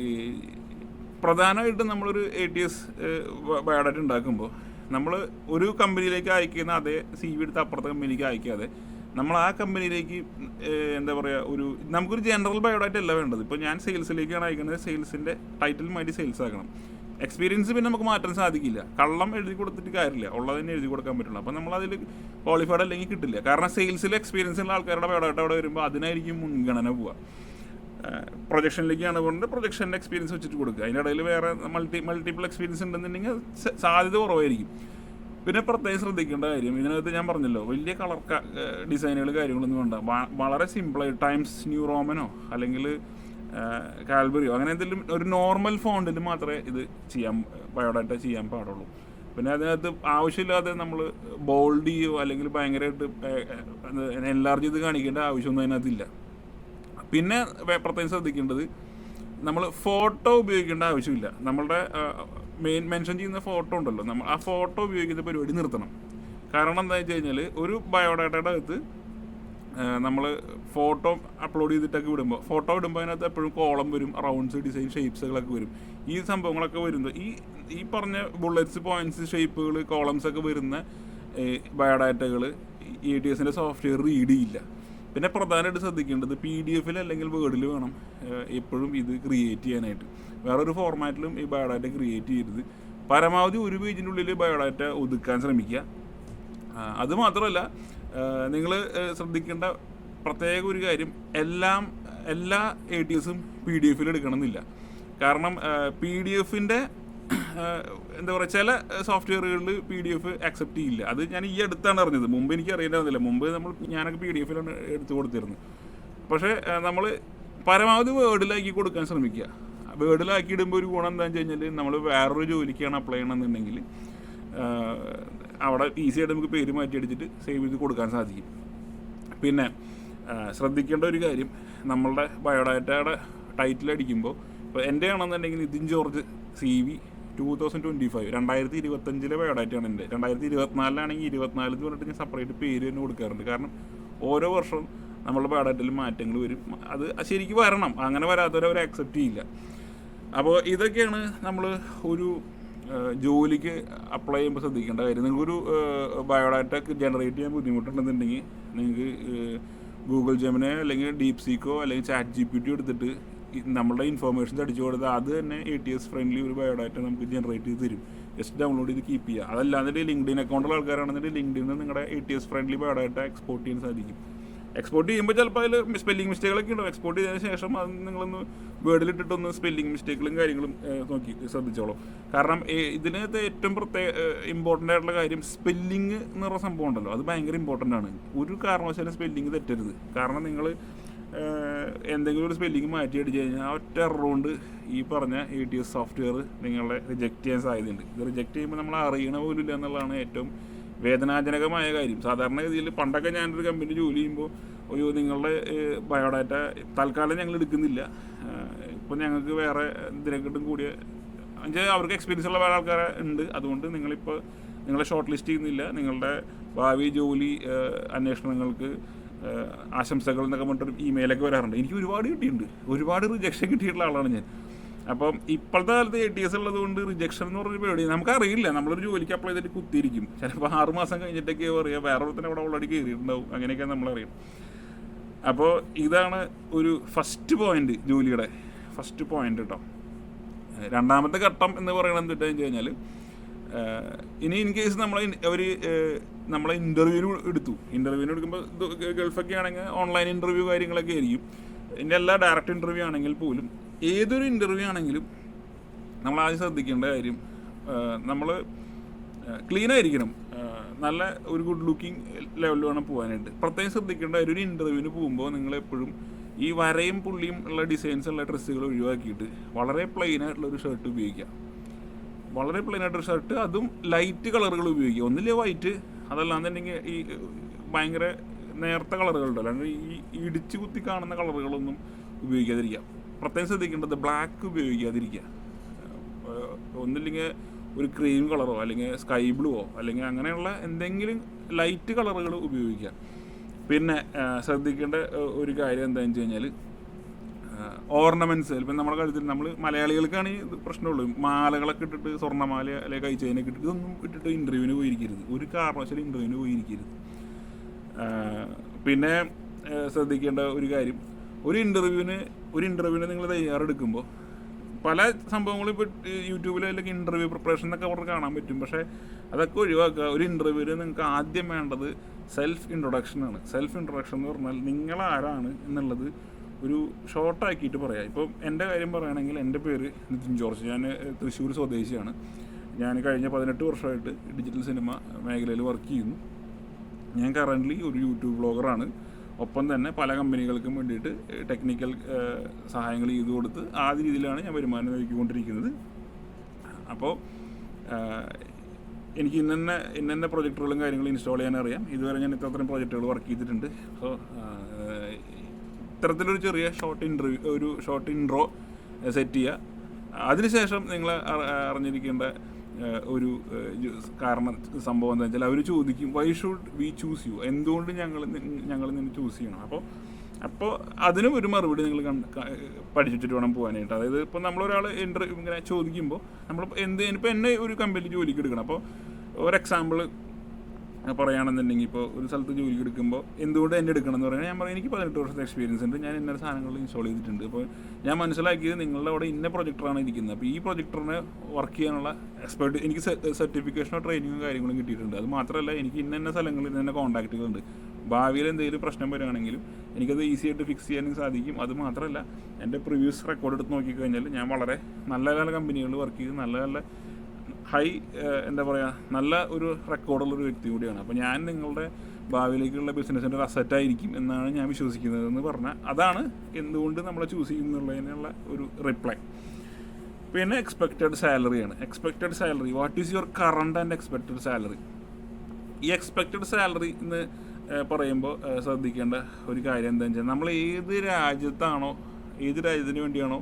ഈ പ്രധാനമായിട്ടും നമ്മളൊരു എ ടി എസ് ബയോഡാറ്റ ഉണ്ടാക്കുമ്പോൾ നമ്മൾ ഒരു കമ്പനിയിലേക്ക് അയക്കുന്ന അതേ സി വി എടുത്ത് അപ്പുറത്തെ കമ്പനിക്ക് അയക്കാതെ നമ്മൾ ആ കമ്പനിയിലേക്ക് എന്താ പറയുക ഒരു നമുക്കൊരു ജനറൽ ബയോഡാറ്റ അല്ല വേണ്ടത്. ഇപ്പോൾ ഞാൻ സെയിൽസിലേക്കാണ് അയക്കുന്നത്. സെയിൽസിന്റെ ടൈറ്റിൽ മാറ്റി സെയിൽസ് ആക്കണം. എക്സ്പീരിയൻസ് പിന്നെ നമുക്ക് മാറ്റാൻ സാധിക്കില്ല. കള്ളം എഴുതി കൊടുത്തിട്ട് കാര്യമില്ല. ഉള്ളത് തന്നെ എഴുതി കൊടുക്കാൻ പറ്റുള്ളൂ. അപ്പോൾ നമ്മൾ അതിൽ ക്വാളിഫൈഡ് അല്ലെങ്കിൽ കിട്ടില്ല. കാരണം സെയിൽസിൽ എക്സ്പീരിയൻസ് ഉള്ള ആൾക്കാരുടെ ബയോഡാറ്റ അവിടെ വരുമ്പോൾ അതിനായിരിക്കും മുൻഗണന പോവുക. പ്രൊജക്ഷനിലേക്കാണ് കൊണ്ട് പ്രൊജക്ഷന്റെ എക്സ്പീരിയൻസ് വെച്ചിട്ട് കൊടുക്കുക. അതിന്റെ ഇടയിൽ വേറെ മൾട്ടി മൾട്ടിപ്പിൾ എക്സ്പീരിയൻസ് ഉണ്ടെന്നുണ്ടെങ്കിൽ സാധ്യത കുറവായിരിക്കും. പിന്നെ പ്രത്യേകം ശ്രദ്ധിക്കേണ്ട കാര്യം ഇതിനകത്ത് ഞാൻ പറഞ്ഞല്ലോ വലിയ കളർ ഡിസൈനുകൾ കാര്യങ്ങളൊന്നും വേണ്ട. വളരെ സിമ്പിളായി ടൈംസ് ന്യൂ റോമനോ അല്ലെങ്കിൽ കാൽബറിയോ അങ്ങനെ എന്തെങ്കിലും ഒരു നോർമൽ ഫോണ്ടിൽ മാത്രമേ ഇത് ചെയ്യാൻ ബയോഡാറ്റ ചെയ്യാൻ പാടുള്ളൂ. പിന്നെ അതിനകത്ത് ആവശ്യമില്ലാതെ നമ്മൾ ബോൾഡ് ചെയ്യോ അല്ലെങ്കിൽ ഭയങ്കരമായിട്ട് എൻലാർജ് ചെയ്ത് കാണിക്കേണ്ട ആവശ്യമൊന്നും അതിനകത്തില്ല. പിന്നെ പ്രത്യേകം ശ്രദ്ധിക്കേണ്ടത് നമ്മൾ ഫോട്ടോ ഉപയോഗിക്കേണ്ട ആവശ്യമില്ല. നമ്മളുടെ മെയിൻ മെൻഷൻ ചെയ്യുന്ന ഫോട്ടോ ഉണ്ടല്ലോ. നമ്മൾ ആ ഫോട്ടോ ഉപയോഗിക്കുന്ന പരിപാടി നിർത്തണം. കാരണം എന്താ വെച്ച് കഴിഞ്ഞാൽ ഒരു ബയോഡാറ്റയുടെ അകത്ത് നമ്മൾ ഫോട്ടോ അപ്ലോഡ് ചെയ്തിട്ടൊക്കെ വിടുമ്പോൾ ഫോട്ടോ ഇടുമ്പോൾ അതിനകത്ത് എപ്പോഴും കോളം വരും റൗണ്ട്സ് ഡിസൈൻ ഷേപ്സുകളൊക്കെ വരും. ഈ സംഭവങ്ങളൊക്കെ വരുന്നത് ഈ ഈ പറഞ്ഞ ബുള്ളറ്റ്സ് പോയിന്റ്സ് ഷേപ്പുകൾ കോളംസ് ഒക്കെ വരുന്ന ബയോഡാറ്റകൾ ഇ ടി എസിന്റെ സോഫ്റ്റ്വെയർ റീഡ് ചെയ്യില്ല. പിന്നെ പ്രധാനമായിട്ട് ശ്രദ്ധിക്കേണ്ടത് പി ഡി എഫിൽ അല്ലെങ്കിൽ വേർഡിൽ വേണം എപ്പോഴും ഇത് ക്രിയേറ്റ് ചെയ്യാനായിട്ട്. വേറൊരു ഫോർമാറ്റിലും ഈ ബയോഡാറ്റ ക്രിയേറ്റ് ചെയ്യരുത്. പരമാവധി ഒരു പേജിന്റെ ഉള്ളിൽ ബയോഡാറ്റ ഒതുക്കാൻ ശ്രമിക്കുക. അത് മാത്രമല്ല നിങ്ങൾ ശ്രദ്ധിക്കേണ്ട പ്രത്യേക ഒരു കാര്യം എല്ലാം എല്ലാ എ ടി എസും പി ഡി എഫിൽ എടുക്കണമെന്നില്ല. കാരണം പി ഡി എഫിന്റെ എന്താ പറയുക ചില സോഫ്റ്റ്വെയറുകളിൽ പി ഡി എഫ് അക്സെപ്റ്റ് ചെയ്യില്ല. അത് ഞാൻ ഈ അടുത്താണ് അറിഞ്ഞത്. മുമ്പ് എനിക്ക് അറിയേണ്ടതില്ല. മുമ്പ് നമ്മൾ ഞാനൊക്കെ പി ഡി എഫിലാണ് എടുത്തു കൊടുത്തിരുന്നത്. പക്ഷേ നമ്മൾ പരമാവധി വേർഡിലാക്കി കൊടുക്കാൻ ശ്രമിക്കുക. വേർഡിലാക്കി ഇടുമ്പോൾ ഒരു ഗുണം എന്താണെന്ന് വെച്ച് കഴിഞ്ഞാൽ നമ്മൾ വേറൊരു ജോലിക്കാണ് അപ്ലൈ ചെയ്യണമെന്നുണ്ടെങ്കിൽ അവിടെ ഈസി ആയിട്ട് നമുക്ക് പേര് മാറ്റി അടിച്ചിട്ട് സേവ് ചെയ്ത് കൊടുക്കാൻ സാധിക്കും. പിന്നെ ശ്രദ്ധിക്കേണ്ട ഒരു കാര്യം നമ്മളുടെ ബയോഡാറ്റയുടെ ടൈറ്റിൽ അടിക്കുമ്പോൾ ഇപ്പോൾ എന്റെ ആണെന്നുണ്ടെങ്കിൽ Nithin George C V two thousand twenty five രണ്ടായിരത്തി ഇരുപത്തഞ്ചിലെ ബയോഡാറ്റയാണ് എന്റെ. രണ്ടായിരത്തി ഇരുപത്തിനാലിലാണെങ്കിൽ ഇരുപത്തിനാലെന്ന് പറഞ്ഞിട്ട് ഞാൻ സെപ്പറേറ്റ് പേര് തന്നെ കൊടുക്കാറുണ്ട്. കാരണം ഓരോ വർഷവും നമ്മളുടെ ബയോഡാറ്റയിൽ മാറ്റങ്ങൾ വരും. അത് ശരിക്കും വരണം. അങ്ങനെ വരാത്തവരെ അവർ അക്സെപ്റ്റ് ചെയ്യില്ല. അപ്പോൾ ഇതൊക്കെയാണ് നമ്മൾ ഒരു ജോലിക്ക് അപ്ലൈ ചെയ്യുമ്പോൾ ശ്രദ്ധിക്കേണ്ട കാര്യം. നിങ്ങൾക്കൊരു ബയോഡാറ്റ ജനറേറ്റ് ചെയ്യാൻ ബുദ്ധിമുട്ടുണ്ടെന്നുണ്ടെങ്കിൽ നിങ്ങൾക്ക് ഗൂഗിൾ ജെമിനെ അല്ലെങ്കിൽ ഡീപ് സീക്കോ അല്ലെങ്കിൽ ചാറ്റ് ജി പി ടി എടുത്തിട്ട് നമ്മളുടെ ഇൻഫർമേഷൻസ് അടിച്ചു കൊടുത്താൽ അത് തന്നെ എ ടി എസ് ഫ്രണ്ട്ലി ഒരു ബയോഡാറ്റ നമുക്ക് ജനറേറ്റ് ചെയ്ത് തരും. ജസ്റ്റ് ഡൗൺലോഡ് ചെയ്ത് കീപ്പ് ചെയ്യുക അതല്ലാന്നിട്ട് ലിങ്ക്ഡിൻ അക്കൗണ്ടുള്ള ആൾക്കാരാണെന്നുണ്ടെങ്കിൽ ലിങ്ക്ഡിൽ നിന്ന് നിങ്ങളുടെ A T S friendly biodata export ചെയ്യാൻ സാധിക്കും. എക്സ്പോർട്ട് ചെയ്യുമ്പോൾ ചിലപ്പോൾ അതിൽ സ്പെല്ലിംഗ് മിസ്റ്റേക്കുകളൊക്കെ ഉണ്ടോ എക്സ്പോർട്ട് ചെയ്തതിന് ശേഷം അത് നിങ്ങളൊന്ന് വേർഡിലിട്ടിട്ടൊന്ന് സ്പെല്ലിംഗ് മിസ്റ്റേക്കുകളും കാര്യങ്ങളും നോക്കി ശ്രദ്ധിച്ചോളൂ. കാരണം ഇതിനകത്ത് ഏറ്റവും പ്രത്യേക ഇമ്പോർട്ടന്റ് ആയിട്ടുള്ള കാര്യം സ്പെല്ലിംഗ് എന്ന് സംഭവം ഉണ്ടല്ലോ. അത് ഭയങ്കര ഇമ്പോർട്ടന്റ് ആണ്. ഒരു കാരണവശാലും സ്പെല്ലിംഗ് തെറ്റരുത്. കാരണം നിങ്ങൾ എന്തെങ്കിലും ഒരു സ്പെല്ലിങ് മാറ്റി അടിച്ചു കഴിഞ്ഞാൽ ആ ഒറ്റ എററുകൊണ്ട് ഈ പറഞ്ഞ എ ടി എസ് സോഫ്റ്റ്വെയർ നിങ്ങളെ റിജക്റ്റ് ചെയ്യാൻ സാധ്യതയുണ്ട്. ഇത് റിജക്റ്റ് ചെയ്യുമ്പോൾ നമ്മൾ അറിയണ പോലും ഇല്ല എന്നുള്ളതാണ് ഏറ്റവും വേദനാജനകമായ കാര്യം. സാധാരണഗതിയിൽ പണ്ടൊക്കെ ഞാനൊരു കമ്പനി ജോലി ചെയ്യുമ്പോൾ അയ്യോ നിങ്ങളുടെ ബയോഡാറ്റ തൽക്കാലം ഞങ്ങൾ എടുക്കുന്നില്ല. ഇപ്പം ഞങ്ങൾക്ക് വേറെ ഇതിനെക്കാട്ടും കൂടിയ അവർക്ക് എക്സ്പീരിയൻസ് ഉള്ള വേറെ ആൾക്കാരെ ഉണ്ട്. അതുകൊണ്ട് നിങ്ങളിപ്പോൾ നിങ്ങളെ ഷോർട്ട് ലിസ്റ്റ് ചെയ്യുന്നില്ല. നിങ്ങളുടെ ഭാവി ജോലി അന്വേഷണങ്ങൾക്ക് ആശംസകൾ എന്നൊക്കെ പറഞ്ഞിട്ട് ഇമെയിലൊക്കെ വരാറുണ്ട്. എനിക്ക് ഒരുപാട് കിട്ടിയിട്ടുണ്ട്. ഒരുപാട് റിജക്ഷൻ കിട്ടിയിട്ടുള്ള ആളാണ് ഞാൻ. അപ്പം ഇപ്പോഴത്തെ കാലത്ത് എ ടി എസ് ഉള്ളത് കൊണ്ട് റിജക്ഷൻ എന്ന് പറഞ്ഞൊരു പേടി. നമുക്കറിയില്ല. നമ്മളൊരു ജോലിക്ക് അപ്ലൈ ചെയ്തിട്ട് കുത്തിയിരിക്കും. ചിലപ്പോൾ ആറ് മാസം കഴിഞ്ഞിട്ടൊക്കെ പറയുക വേറെ ഒരുത്തന്നെ അവിടെ ഓൾറെഡി കയറിയിട്ടുണ്ടാവും. അങ്ങനെയൊക്കെ നമ്മളറിയാം. അപ്പോൾ ഇതാണ് ഒരു ഫസ്റ്റ് പോയിന്റ് ജോലിയുടെ ഫസ്റ്റ് പോയിന്റ് കേട്ടോ രണ്ടാമത്തെ ഘട്ടം എന്ന് പറയുന്നത് എന്താ വെച്ച് കഴിഞ്ഞാൽ ഇനി ഇൻ കേസ് നമ്മൾ അവർ നമ്മളെ ഇന്റർവ്യൂവിന് എടുത്തു. ഇന്റർവ്യൂവിന് എടുക്കുമ്പോൾ ഗൾഫൊക്കെ ആണെങ്കിൽ ഓൺലൈൻ ഇന്റർവ്യൂ കാര്യങ്ങളൊക്കെ ആയിരിക്കും. ഇതിന്റെ എല്ലാ ഡയറക്റ്റ് ഇന്റർവ്യൂ ആണെങ്കിൽ പോലും ഏതൊരു ഇന്റർവ്യൂ ആണെങ്കിലും നമ്മൾ ആദ്യം ശ്രദ്ധിക്കേണ്ട കാര്യം നമ്മൾ ക്ലീൻ ആയിരിക്കണം. നല്ല ഒരു ഗുഡ് ലുക്കിംഗ് ലെവലിൽ വേണം പോകാനായിട്ട് പ്രത്യേകം ശ്രദ്ധിക്കേണ്ട ഒരു ഇന്റർവ്യൂവിന് പോകുമ്പോൾ നിങ്ങൾ എപ്പോഴും ഈ വരയും പുള്ളിയും ഉള്ള ഡിസൈൻസ് ഉള്ള ഡ്രസ്സുകൾ ഒഴിവാക്കിയിട്ട് വളരെ പ്ലെയിൻ ആയിട്ടുള്ള ഒരു ഷർട്ട് ഉപയോഗിക്കുക. വളരെ പ്ലെയിൻ ആയിട്ടൊരു ഷർട്ട് അതും ലൈറ്റ് കളറുകൾ ഉപയോഗിക്കുക ഒന്നില്ലേ വൈറ്റ് അതല്ലാന്നുണ്ടെങ്കിൽ ഈ ഭയങ്കര നേർത്ത കളറുകളുണ്ട് അല്ലാണ്ട് ഈ ഇടിച്ചു കുത്തി കാണുന്ന കളറുകളൊന്നും ഉപയോഗിക്കാതിരിക്കുക. പ്രത്യേകം ശ്രദ്ധിക്കേണ്ടത് ബ്ലാക്ക് ഉപയോഗിക്കാതിരിക്കുക. ഒന്നില്ലെങ്കിൽ ഒരു ക്രീം കളറോ അല്ലെങ്കിൽ സ്കൈ ബ്ലൂവോ അല്ലെങ്കിൽ അങ്ങനെയുള്ള എന്തെങ്കിലും ലൈറ്റ് കളറുകൾ ഉപയോഗിക്കുക. പിന്നെ ശ്രദ്ധിക്കേണ്ട ഒരു കാര്യം എന്താണെന്ന് വെച്ച് കഴിഞ്ഞാൽ ഓർണമെന്റ്സ് ഇപ്പം നമ്മുടെ കഴുത്തിൽ നമ്മൾ മലയാളികൾക്കാണ് ഈ പ്രശ്നമുള്ളൂ. മാലകളൊക്കെ ഇട്ടിട്ട് സ്വർണമാല അല്ലെങ്കിൽ കൈച്ചേനൊക്കെ ഇട്ടിട്ട് ഇതൊന്നും ഇട്ടിട്ട് ഇന്റർവ്യൂവിന് പോയിരിക്കരുത്. ഒരു കാരണവശാലും ഇന്റർവ്യൂവിന് പോയിരിക്കരുത്. പിന്നെ ശ്രദ്ധിക്കേണ്ട ഒരു കാര്യം. ഒരു ഇന്റർവ്യൂവിന് ഒരു ഇന്റർവ്യൂവിന് നിങ്ങൾ തയ്യാറെടുക്കുമ്പോൾ പല സംഭവങ്ങളും ഇപ്പോൾ യൂട്യൂബിൽ അല്ലെങ്കിൽ ഇന്റർവ്യൂ പ്രിപ്പറേഷൻ എന്നൊക്കെ അവർക്ക് കാണാൻ പറ്റും. പക്ഷേ അതൊക്കെ ഒഴിവാക്കുക. ഒരു ഇന്റർവ്യൂവിൽ നിങ്ങൾക്ക് ആദ്യം വേണ്ടത് സെൽഫ് ഇൻട്രൊഡക്ഷനാണ് സെൽഫ് ഇൻട്രൊഡക്ഷൻ എന്ന് പറഞ്ഞാൽ നിങ്ങൾ ആരാണ് എന്നുള്ളത് ഒരു ഷോർട്ടാക്കിയിട്ട് പറയാം. ഇപ്പം എന്റെ കാര്യം പറയുകയാണെങ്കിൽ എന്റെ പേര് നിതിൻ ജോർജ്. ഞാൻ തൃശ്ശൂർ സ്വദേശിയാണ്. ഞാൻ കഴിഞ്ഞ പതിനെട്ട് വർഷമായിട്ട് ഡിജിറ്റൽ സിനിമ മേഖലയിൽ വർക്ക് ചെയ്യുന്നു. ഞാൻ കറന്റ്ലി ഒരു യൂട്യൂബ് ബ്ലോഗറാണ്. ഒപ്പം തന്നെ പല കമ്പനികൾക്കും വേണ്ടിയിട്ട് ടെക്നിക്കൽ സഹായങ്ങൾ ചെയ്തു കൊടുത്ത് ആ രീതിയിലാണ് ഞാൻ വരുമാനം നൽകിക്കൊണ്ടിരിക്കുന്നത് അപ്പോൾ എനിക്ക് ഇന്ന ഇന്ന പ്രൊജക്റ്റുകളും കാര്യങ്ങളും ഇൻസ്റ്റാൾ ചെയ്യാൻ അറിയാം ഇതുവരെ ഞാൻ ഇത്രത്തരം പ്രൊജക്റ്റുകൾ വർക്ക് ചെയ്തിട്ടുണ്ട്. സോ ഇത്തരത്തിലൊരു ചെറിയ ഷോർട്ട് ഇന്റർവ്യൂ ഒരു ഷോർട്ട് ഇൻട്രോ സെറ്റ് ചെയ്യുക അതിനുശേഷം നിങ്ങൾ അറിഞ്ഞിരിക്കേണ്ട ഒരു കാരണം സംഭവം എന്താ വെച്ചാൽ അവർ ചോദിക്കും why should we choose you എന്തുകൊണ്ട് ഞങ്ങൾ ഞങ്ങൾ നിന്ന് ചൂസ് ചെയ്യണം? അപ്പോൾ അപ്പോൾ അതിനും ഒരു മറുപടി നിങ്ങൾ പഠിച്ചിട്ട് വേണം പോകാനായിട്ട്. അതായത് ഇപ്പോൾ നമ്മളൊരാൾ ഇന്റർവ്യൂ ഇങ്ങനെ ചോദിക്കുമ്പോൾ നമ്മൾ എന്ത് ഇപ്പോൾ എന്നെ ഒരു കമ്പനി ജോലിക്ക് എടുക്കണം. അപ്പോൾ ഒരു എക്സാമ്പിൾ പറയുകയാണെന്നുണ്ടെങ്കിൽ ഇപ്പോൾ ഒരു സ്ഥലത്ത് ജോലി എടുക്കുമ്പോൾ എന്തുകൊണ്ട് എന്നെ എടുക്കണം എന്ന് പറഞ്ഞാൽ ഞാൻ പറയും എനിക്ക് പതിനെട്ട് വർഷത്തെ എക്സ്പീരിയൻസ് ഉണ്ട്. ഞാൻ ഇന്ന സാധനങ്ങൾ ഇൻസ്റ്റാൾ ചെയ്തിട്ടുണ്ട്. അപ്പോൾ ഞാൻ മനസ്സിലാക്കിയത് നിങ്ങളുടെ അവിടെ ഇന്ന പ്രൊജക്ടറാണ് ഇരിക്കുന്നത്. അപ്പോൾ ഈ പ്രൊജക്ടറിനെ വർക്ക് ചെയ്യാനുള്ള എക്സ്പെർട്ട് എനിക്ക് സർട്ടിഫിക്കേഷനോ ട്രെയിനിങ്ങോ കാര്യങ്ങളും കിട്ടിയിട്ടുണ്ട്. അത് മാത്രമല്ല എനിക്ക് ഇന്ന ഇന്ന സ്ഥലങ്ങളിൽ ഇന്ന കോൺടാക്റ്റുകളുണ്ട് ഭാവിയിൽ എന്തെങ്കിലും പ്രശ്നം വരികയാണെങ്കിലും എനിക്കത് ഈസി ആയിട്ട് ഫിക്സ് ചെയ്യാനും സാധിക്കും. അത് മാത്രമല്ല എന്റെ പ്രിവ്യൂസ് റെക്കോർഡ് എടുത്ത് നോക്കിക്കഴിഞ്ഞാൽ ഞാൻ വളരെ നല്ല നല്ല കമ്പനികളിൽ വർക്ക് ചെയ്ത് നല്ല നല്ല ഹൈ എന്താ പറയുക നല്ല ഒരു റെക്കോർഡുള്ള ഒരു വ്യക്തി കൂടിയാണ്. അപ്പോൾ ഞാൻ നിങ്ങളുടെ ഭാവിയിലേക്കുള്ള ബിസിനസ്സിന്റെ ഒരു അസറ്റായിരിക്കും എന്നാണ് ഞാൻ വിശ്വസിക്കുന്നത് എന്ന് പറഞ്ഞാൽ അതാണ് എന്തുകൊണ്ട് നമ്മളെ ചൂസ് ചെയ്യുന്നുള്ളതിനുള്ള ഒരു റിപ്ലൈ പിന്നെ expected സാലറിയാണ് expected salary what is your current and expected salary ഈ എക്സ്പെക്റ്റഡ് സാലറി എന്ന് പറയുമ്പോൾ ശ്രദ്ധിക്കേണ്ട ഒരു കാര്യം എന്താണെന്ന് വെച്ചാൽ നമ്മൾ ഏത് രാജ്യത്താണോ ഏത് രാജ്യത്തിന് വേണ്ടിയാണോ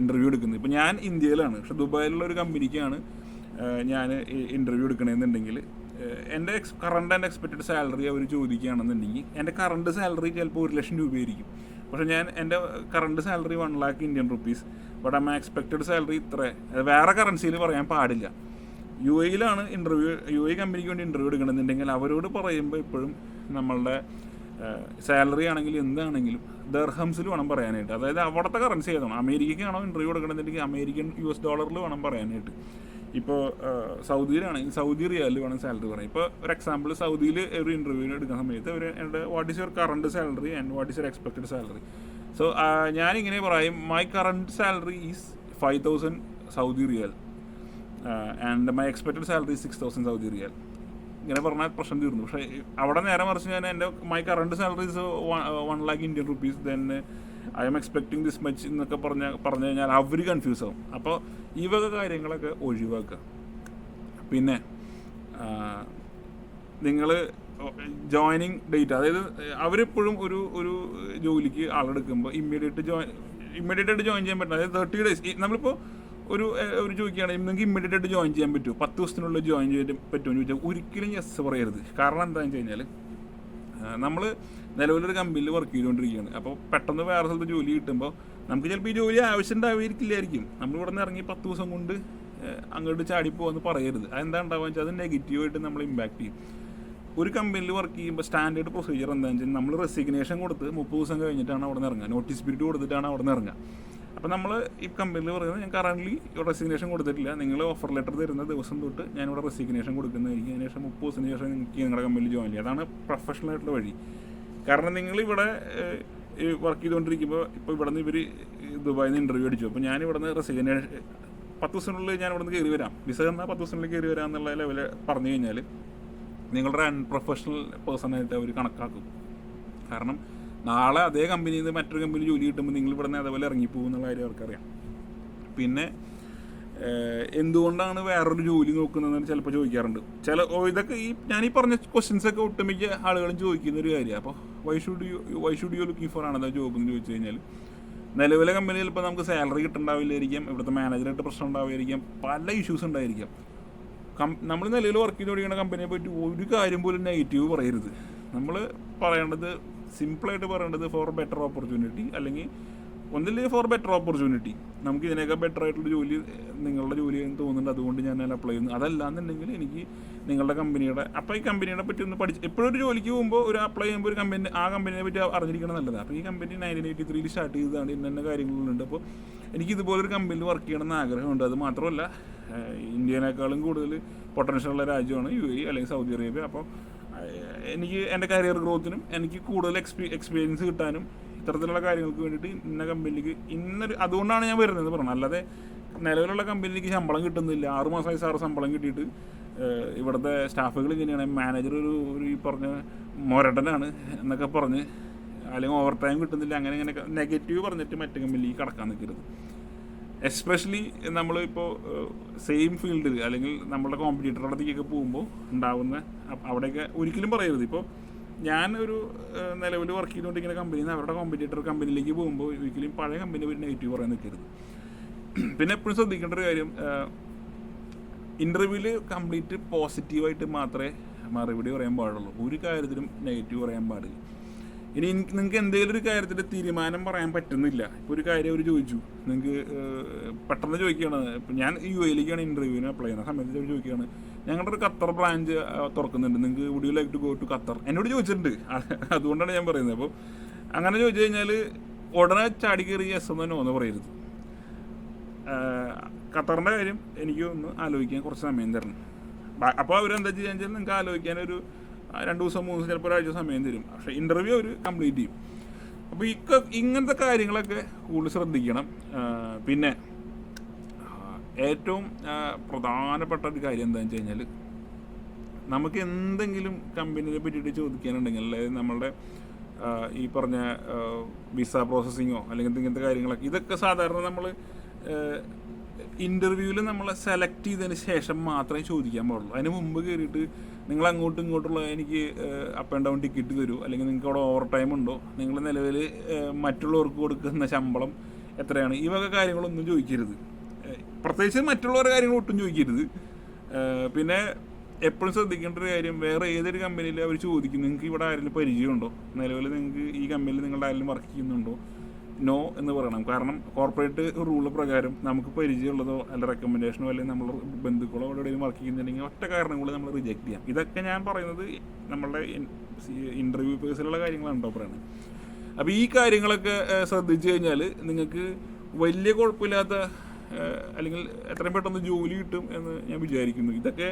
ഇന്റർവ്യൂ എടുക്കുന്നത്. ഇപ്പോൾ ഞാൻ ഇന്ത്യയിലാണ്. പക്ഷെ ദുബായിലുള്ള ഒരു കമ്പനിക്കാണ് ഞാൻ ഇന്റർവ്യൂ എടുക്കണമെന്നുണ്ടെങ്കിൽ എന്റെ ex current and expected salary അവർ ചോദിക്കുകയാണെന്നുണ്ടെങ്കിൽ എന്റെ കറണ്ട് സാലറി ചിലപ്പോൾ ഒരു ലക്ഷം രൂപയായിരിക്കും. പക്ഷേ ഞാൻ എന്റെ current salary one lakh Indian rupees but അമ്മ എക്സ്പെക്റ്റഡ് സാലറി ഇത്ര. വേറെ കറൻസിയിൽ പറയാൻ പാടില്ല. യു എയിലാണ് ഇന്റർവ്യൂ യു എ കമ്പനിക്ക് വേണ്ടി ഇന്റർവ്യൂ എടുക്കണമെന്നുണ്ടെങ്കിൽ അവരോട് പറയുമ്പോൾ ഇപ്പോഴും നമ്മളുടെ സാലറി ആണെങ്കിലും എന്താണെങ്കിലും ദർഹംസിൽ വേണം പറയാനായിട്ട്. അതായത് അവിടുത്തെ കറൻസി ഏതാണ്? അമേരിക്കയ്ക്കാണോ ഇന്റർവ്യൂ കൊടുക്കണമെന്നുണ്ടെങ്കിൽ അമേരിക്കൻ യു എസ് ഡോളറിൽ വേണം പറയാനായിട്ട്. ഇപ്പോൾ സൗദിയിലാണെങ്കിൽ സൗദി റിയാലിൽ വേണം സാലറി പറയാം ഇപ്പോൾ ഒരു എക്സാമ്പിൾ സൗദിയിൽ ഒരു ഇന്റർവ്യൂവിന് എടുക്കുന്ന സമയത്ത് അവർ എന്റെ what is your current salary and what is your expected salary so ഞാനിങ്ങനെ പറയും my current salary is five thousand Saudi riyal and my expected salary six thousand Saudi riyal ഇങ്ങനെ പറഞ്ഞാൽ പ്രശ്നം തീർന്നു. പക്ഷേ അവിടെ നേരെ മറിച്ച് ഞാൻ എന്റെ my current salary's one lakh Indian rupees then I am expecting this much എന്നൊക്കെ പറഞ്ഞ പറഞ്ഞു കഴിഞ്ഞാൽ അവർ കൺഫ്യൂസ് ആവും. അപ്പോൾ ഈ വക കാര്യങ്ങളൊക്കെ ഒഴിവാക്കുക. പിന്നെ നിങ്ങൾ ജോയിനിങ് ഡേറ്റ് അതായത് അവരെപ്പോഴും ഒരു ഒരു ജോലിക്ക് ആളെടുക്കുമ്പോൾ ഇമ്മീഡിയറ്റ് ജോയിൻ ഇമ്മീഡിയറ്റ് ആയിട്ട് ജോയിൻ ചെയ്യാൻ പറ്റില്ല. അതായത് തേർട്ടി ഡേയ്സ് നമ്മളിപ്പോൾ ഒരു ഒരു ചോദിക്കുകയാണെങ്കിൽ നിങ്ങൾക്ക് ഇമ്മീഡിയറ്റ് ആയിട്ട് ജോയിൻ ചെയ്യാൻ പറ്റുമോ? പത്ത് ദിവസത്തിനുള്ളിൽ ജോയിൻ ചെയ്യാൻ പറ്റുമോ എന്ന് ചോദിച്ചാൽ ഒരിക്കലും യെസ് പറയരുത്. കാരണം എന്താണെന്ന് കഴിഞ്ഞാൽ നമ്മൾ നിലവിലൊരു കമ്പനിയിൽ വർക്ക് ചെയ്തുകൊണ്ടിരിക്കുകയാണ്. അപ്പോൾ പെട്ടെന്ന് വേറെ സ്ഥലത്ത് ജോലി കിട്ടുമ്പോൾ നമുക്ക് ചിലപ്പോൾ ഈ ജോലി ആവശ്യം ഉണ്ടാവുകയായിരിക്കില്ലായിരിക്കും നമ്മൾ ഇവിടെ നിന്ന് ഇറങ്ങി പത്ത് ദിവസം കൊണ്ട് അങ്ങോട്ട് ചാടിപ്പോവെന്ന് പറയരുത്. അതെന്താ ഉണ്ടാവുക വെച്ചാൽ അത് നെഗറ്റീവായിട്ട് നമ്മൾ ഇമ്പാക്ട് ചെയ്യും. ഒരു കമ്പനിയിൽ വർക്ക് ചെയ്യുമ്പോൾ സ്റ്റാൻഡേർഡ് പ്രൊസീജിയർ എന്താണെന്ന് വെച്ചാൽ നമ്മൾ റെസിഗ്നേഷൻ കൊടുത്ത് മുപ്പത് ദിവസം കഴിഞ്ഞിട്ടാണ് അവിടെ നിന്ന് ഇറങ്ങുക. നോട്ടീസ് പീരീഡ് കൊടുത്തിട്ടാണ് അവിടെ നിന്ന് ഇറങ്ങുക. അപ്പോൾ നമ്മൾ ഈ കമ്പനിയിൽ പറയുന്നത് ഞാൻ കറന്റ്ലി റെസിഗ്നേഷൻ കൊടുത്തിട്ടില്ല. നിങ്ങൾ ഓഫർ ലെറ്റർ തരുന്ന ദിവസം തൊട്ട് ഞാനിവിടെ റെസിഗ്നേഷൻ കൊടുക്കുന്നതായിരിക്കും അതിനുശേഷം മുപ്പത് ദിവസത്തിന് ശേഷം നിങ്ങൾക്ക് നിങ്ങളുടെ കമ്പനിയിൽ ജോയിൻ ചെയ്യാം. അതാണ് പ്രൊഫഷണൽ ആയിട്ടുള്ള വഴി. കാരണം നിങ്ങൾ ഇവിടെ വർക്ക് ചെയ്തുകൊണ്ടിരിക്കുമ്പോൾ ഇപ്പോൾ ഇവിടെ നിന്ന് ഇവർ ദുബായിൽ നിന്ന് ഇന്റർവ്യൂ അടിച്ചു. അപ്പോൾ ഞാൻ ഇവിടെ നിന്ന് റെസിഗ്നേഷൻ പത്ത് ദിവസത്തിനുള്ളിൽ ഞാൻ ഇവിടെ നിന്ന് കയറി വരാം. വിസ തന്നാൽ പത്ത് ദിവസത്തിനുള്ളിൽ കയറി വരാം എന്നുള്ള ലെവൽ പറഞ്ഞു കഴിഞ്ഞാൽ നിങ്ങളുടെ അൺപ്രൊഫഷണൽ പേഴ്സണായിട്ട് അവർ കണക്കാക്കും. കാരണം നാളെ അതേ കമ്പനിയിൽ നിന്ന് മറ്റൊരു കമ്പനി ജോലി കിട്ടുമ്പോൾ നിങ്ങൾ ഇവിടെ നിന്ന് അതേപോലെ ഇറങ്ങിപ്പോകും എന്നുള്ള കാര്യം അവർക്കറിയാം. പിന്നെ എന്തുകൊണ്ടാണ് വേറൊരു ജോലി നോക്കുന്നതെന്ന് ചിലപ്പോൾ ചോദിക്കാറുണ്ട്. ചില ഇതൊക്കെ ഈ ഞാൻ ഈ പറഞ്ഞ ക്വസ്റ്റ്യൻസ് ഒക്കെ ഒട്ടുമിക്ക ആളുകളും ചോദിക്കുന്ന ഒരു കാര്യമാണ് അപ്പോൾ why should you why should you looking for ആണത് ജോബ് എന്ന് ചോദിച്ചു കഴിഞ്ഞാൽ നിലവിലെ കമ്പനിയിൽ ചിലപ്പോൾ നമുക്ക് സാലറി കിട്ടുന്നുണ്ടാവില്ലായിരിക്കാം ഇവിടുത്തെ മാനേജറായിട്ട് പ്രശ്നം ഉണ്ടാവുമായിരിക്കാം പല ഇഷ്യൂസ് ഉണ്ടായിരിക്കാം. കം നമ്മൾ നിലവിൽ വർക്ക് ചെയ്ത് തുടങ്ങിയ കമ്പനിയെ പറ്റി ഒരു കാര്യം പോലും നെഗറ്റീവ് പറയരുത്. നമ്മൾ പറയേണ്ടത് സിമ്പിളായിട്ട് പറയേണ്ടത് ഫോർ ബെറ്റർ ഓപ്പർച്യൂണിറ്റി അല്ലെങ്കിൽ ഒന്നില്ലെങ്കിൽ ഫോർ ബെറ്റർ ഓപ്പർച്യൂണിറ്റി നമുക്ക് ഇതിനേക്കാൾ ബെറ്റർ ആയിട്ടുള്ള ജോലി നിങ്ങളുടെ ജോലി എന്ന് തോന്നുന്നുണ്ട്. അതുകൊണ്ട് ഞാൻ അതിൽ അപ്ലൈ ചെയ്യുന്നു. അതല്ലാന്നുണ്ടെങ്കിൽ എനിക്ക് നിങ്ങളുടെ കമ്പനിയുടെ അപ്പോൾ ഈ കമ്പനിയുടെ പറ്റി ഒന്ന് പഠിച്ച് എപ്പോഴും ഒരു ജോലിക്ക് പോകുമ്പോൾ ഒരു അപ്ലൈ ചെയ്യുമ്പോൾ ഒരു കമ്പനി ആ കമ്പനിയെ പറ്റി അറിഞ്ഞിരിക്കണം നല്ലതാണ് അപ്പോൾ ഈ കമ്പനി നയന്റീൻ എയ്റ്റി ത്രീയിൽ സ്റ്റാർട്ട് ചെയ്തതാണ് ഇന്ന കാര്യങ്ങളുണ്ട്. അപ്പോൾ എനിക്ക് ഇതുപോലൊരു കമ്പനിയിൽ വർക്ക് ചെയ്യണമെന്ന് ആഗ്രഹമുണ്ട്. അത് മാത്രമല്ല ഇന്ത്യനേക്കാളും കൂടുതൽ പൊട്ടൻഷ്യൽ ഉള്ള രാജ്യമാണ് യു എ അല്ലെങ്കിൽ സൗദി അറേബ്യ. അപ്പോൾ എനിക്ക് എന്റെ കരിയർ ഗ്രോത്തിനും എനിക്ക് കൂടുതൽ എക്സ്പീ എക്സ്പീരിയൻസ് കിട്ടാനും ഇത്തരത്തിലുള്ള കാര്യങ്ങൾക്ക് വേണ്ടിയിട്ട് ഇന്ന കമ്പനിക്ക് ഇന്നൊരു അതുകൊണ്ടാണ് ഞാൻ വരുന്നത് പറഞ്ഞത്. അല്ലാതെ നിലവിലുള്ള കമ്പനിക്ക് ശമ്പളം കിട്ടുന്നില്ല. ആറ് മാസമായി സാറ് ശമ്പളം കിട്ടിയിട്ട് ഇവിടുത്തെ സ്റ്റാഫുകൾ ഇങ്ങനെയാണ്. മാനേജർ ഒരു ഒരു ഈ പറഞ്ഞ മൊരടനാണ് എന്നൊക്കെ പറഞ്ഞ് അല്ലെങ്കിൽ ഓവർ ടൈം കിട്ടുന്നില്ല അങ്ങനെ ഇങ്ങനെ നെഗറ്റീവ് പറഞ്ഞിട്ട് മറ്റേ കമ്പനിലേക്ക് കടക്കാൻ നിൽക്കരുത് എസ്പെഷ്യലി നമ്മളിപ്പോൾ സെയിം ഫീൽഡിൽ അല്ലെങ്കിൽ നമ്മുടെ കോമ്പറ്റീറ്ററുടെ അടുത്തേക്കൊക്കെ പോകുമ്പോൾ ഉണ്ടാവുന്ന അവിടെയൊക്കെ ഒരിക്കലും പറയരുത്. ഇപ്പോൾ ഞാൻ ഒരു നിലവിൽ വർക്ക് ചെയ്തുകൊണ്ടിരിക്കുന്ന കമ്പനിയിൽ നിന്ന് അവരുടെ കോമ്പറ്റീറ്റർ കമ്പനിയിലേക്ക് പോകുമ്പോൾ ഒരിക്കലും പഴയ കമ്പനി ഒരു നെഗറ്റീവ് പറയാൻ നിൽക്കരുത് പിന്നെ എപ്പോഴും ശ്രദ്ധിക്കേണ്ട ഒരു കാര്യം ഇന്റർവ്യൂവിൽ കംപ്ലീറ്റ് പോസിറ്റീവായിട്ട് മാത്രമേ മറുപടി പറയാൻ പാടുള്ളൂ. ഒരു കാര്യത്തിലും നെഗറ്റീവ് പറയാൻ പാടില്ല. ഇനി നിങ്ങൾക്ക് എന്തെങ്കിലും ഒരു കാര്യത്തിൽ തീരുമാനം പറയാൻ പറ്റുന്നില്ല. ഇപ്പോൾ ഒരു കാര്യം അവർ ചോദിച്ചു. നിങ്ങൾക്ക് പെട്ടെന്ന് ചോദിക്കുകയാണ്. ഇപ്പം ഞാൻ യു എയിലേക്കാണ് ഇന്റർവ്യൂവിന് അപ്ലൈ ചെയ്യുന്ന സമയത്ത് അവർ ചോദിക്കുകയാണ് ഞങ്ങളുടെ ഒരു ഖത്തർ ബ്രാഞ്ച് തുറക്കുന്നുണ്ട്. നിങ്ങൾക്ക് would you like to go to Qatar? എന്നോട് ചോദിച്ചിട്ടുണ്ട്. അതുകൊണ്ടാണ് ഞാൻ പറയുന്നത്. അപ്പോൾ അങ്ങനെ ചോദിച്ചു കഴിഞ്ഞാൽ ഉടനെ ചാടി കയറി എസ് എന്നോ എന്ന് പറയരുത്. ഖത്തറിന്റെ കാര്യം എനിക്ക് ഒന്ന് ആലോചിക്കാൻ കുറച്ച് സമയം തരണം. അപ്പോൾ അവരെന്താ വെച്ചാൽ നിങ്ങൾക്ക് ആലോചിക്കാൻ ഒരു രണ്ട് ദിവസം മൂന്ന് ദിവസം ചിലപ്പോൾ ഒരാഴ്ച സമയം തരും. പക്ഷേ ഇന്റർവ്യൂ അവർ കംപ്ലീറ്റ് ചെയ്യും. അപ്പോൾ ഈ ഇങ്ങനത്തെ കാര്യങ്ങളൊക്കെ കൂടുതൽ ശ്രദ്ധിക്കണം. പിന്നെ ഏറ്റവും പ്രധാനപ്പെട്ട ഒരു കാര്യം എന്താണെന്ന് വെച്ച് കഴിഞ്ഞാൽ നമുക്ക് എന്തെങ്കിലും കമ്പനിയെ പറ്റിയിട്ട് ചോദിക്കാനുണ്ടെങ്കിൽ അതായത് നമ്മളുടെ ഈ പറഞ്ഞ വിസ പ്രോസസ്സിങ്ങോ അല്ലെങ്കിൽ ഇങ്ങനത്തെ കാര്യങ്ങളൊക്കെ ഇതൊക്കെ സാധാരണ നമ്മൾ ഇന്റർവ്യൂവിൽ നമ്മളെ സെലക്ട് ചെയ്തതിന് ശേഷം മാത്രമേ ചോദിക്കാൻ പാടുള്ളൂ. അതിന് മുമ്പ് കയറിയിട്ട് നിങ്ങൾ അങ്ങോട്ടും ഇങ്ങോട്ടുള്ള എനിക്ക് അപ്പ് ആൻഡ് ഡൗൺ ടിക്കറ്റ് തരൂ. അല്ലെങ്കിൽ നിങ്ങൾക്ക് അവിടെ ഓവർ ടൈം ഉണ്ടോ? നിങ്ങൾ നിലവിൽ മറ്റുള്ളവർക്ക് കൊടുക്കുന്ന ശമ്പളം എത്രയാണ്? ഈ വക കാര്യങ്ങളൊന്നും ചോദിക്കരുത്. പ്രത്യേകിച്ച് മറ്റുള്ളവരുടെ കാര്യങ്ങൾ ഒട്ടും ചോദിക്കരുത്. പിന്നെ എപ്പോഴും ശ്രദ്ധിക്കേണ്ട ഒരു കാര്യം വേറെ ഏതൊരു കമ്പനിയിൽ അവർ ചോദിക്കും നിങ്ങൾക്ക് ഇവിടെ ആരെങ്കിലും പരിചയമുണ്ടോ? നിലവിൽ നിങ്ങൾക്ക് ഈ കമ്പനിയിൽ നിങ്ങളുടെ ആരെങ്കിലും വർക്ക് ചെയ്യുന്നുണ്ടോ? നോ എന്ന് പറയണം. കാരണം കോർപ്പറേറ്റ് റൂൾ പ്രകാരം നമുക്ക് പരിചയമുള്ളതോ അല്ല റെക്കമെൻഡേഷനോ അല്ലെങ്കിൽ നമ്മൾ ബന്ധുക്കളോ എവിടെയും വർക്ക് ചെയ്യുന്നുണ്ടെങ്കിൽ ഒറ്റ കാരണം കൂടി നമ്മൾ റിജക്ട് ചെയ്യാം. ഇതൊക്കെ ഞാൻ പറയുന്നത് നമ്മളുടെ ഇന്റർവ്യൂ പേഴ്സിലുള്ള കാര്യങ്ങളാണ് കേട്ടോ പറയുന്നത് അപ്പോൾ ഈ കാര്യങ്ങളൊക്കെ ശ്രദ്ധിച്ചു കഴിഞ്ഞാൽ നിങ്ങൾക്ക് വലിയ കുഴപ്പമില്ലാത്ത അല്ലെങ്കിൽ എത്രയും പെട്ടെന്ന് ജോലി കിട്ടും എന്ന് ഞാൻ വിചാരിക്കുന്നു. ഇതൊക്കെ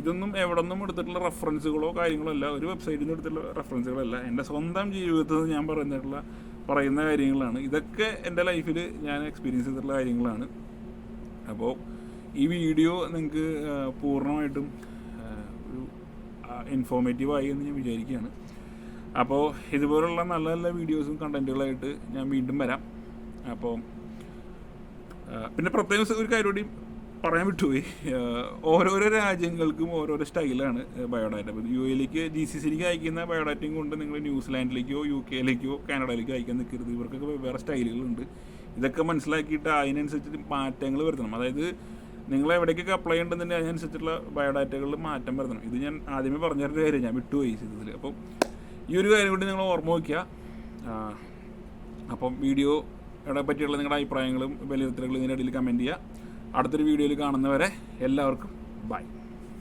ഇതൊന്നും എവിടെ നിന്നും എടുത്തിട്ടുള്ള റെഫറൻസുകളോ കാര്യങ്ങളോ അല്ല. ഒരു വെബ്സൈറ്റിൽ നിന്ന് എടുത്തിട്ടുള്ള റെഫറൻസുകളല്ല എന്റെ സ്വന്തം ജീവിതത്തിൽ ഞാൻ പറയുന്നിട്ടുള്ള പറയുന്ന കാര്യങ്ങളാണ്. ഇതൊക്കെ എന്റെ ലൈഫിൽ ഞാൻ എക്സ്പീരിയൻസ് ചെയ്തിട്ടുള്ള കാര്യങ്ങളാണ്. അപ്പോൾ ഈ വീഡിയോ നിങ്ങൾക്ക് പൂർണമായിട്ടും ഒരു ഇൻഫോർമേറ്റീവായി എന്ന് ഞാൻ വിചാരിക്കുകയാണ്. അപ്പോൾ ഇതുപോലുള്ള നല്ല നല്ല വീഡിയോസും കണ്ടന്റുകളായിട്ട് ഞാൻ വീണ്ടും വരാം. അപ്പോൾ പിന്നെ പ്രത്യേകം ഒരു കാര്യം പറയാൻ വിട്ടുപോയി. ഓരോരോ രാജ്യങ്ങൾക്കും ഓരോരോ സ്റ്റൈലാണ് ബയോഡാറ്റ. അപ്പോൾ യു എയിലേക്ക് ജി സി സിയിലേക്ക് അയക്കുന്ന ബയോഡാറ്റയും കൊണ്ട് നിങ്ങൾ ന്യൂസിലാൻഡിലേക്കോ യു കെയിലേക്കോ കാനഡയിലേക്കോ അയക്കാൻ നിൽക്കരുത്. ഇവർക്കൊക്കെ വേറെ സ്റ്റൈലുകളുണ്ട്. ഇതൊക്കെ മനസ്സിലാക്കിയിട്ട് അതിനനുസരിച്ച് മാറ്റങ്ങൾ വരുത്തണം. അതായത് നിങ്ങൾ എവിടേക്കൊക്കെ അപ്ലൈ ഉണ്ടെന്നുണ്ടെങ്കിൽ അതിനനുസരിച്ചുള്ള ബയോഡാറ്റകളിൽ മാറ്റം വരുത്തണം. ഇത് ഞാൻ ആദ്യമേ പറഞ്ഞൊരു കാര്യം ഞാൻ വിട്ടുപോയി ഇതിൽ അപ്പം ഈ ഒരു കാര്യം കൂടി നിങ്ങൾ ഓർമ്മ വയ്ക്കുക അപ്പം വീഡിയോ പറ്റിയുള്ള നിങ്ങളുടെ അഭിപ്രായങ്ങളും വിലയിരുത്തലുകളും ഇതിന്റെ ഇടയിൽ കമന്റ് ചെയ്യുക. അടുത്തൊരു വീഡിയോയിൽ കാണുന്നവരെ എല്ലാവർക്കും ബൈ.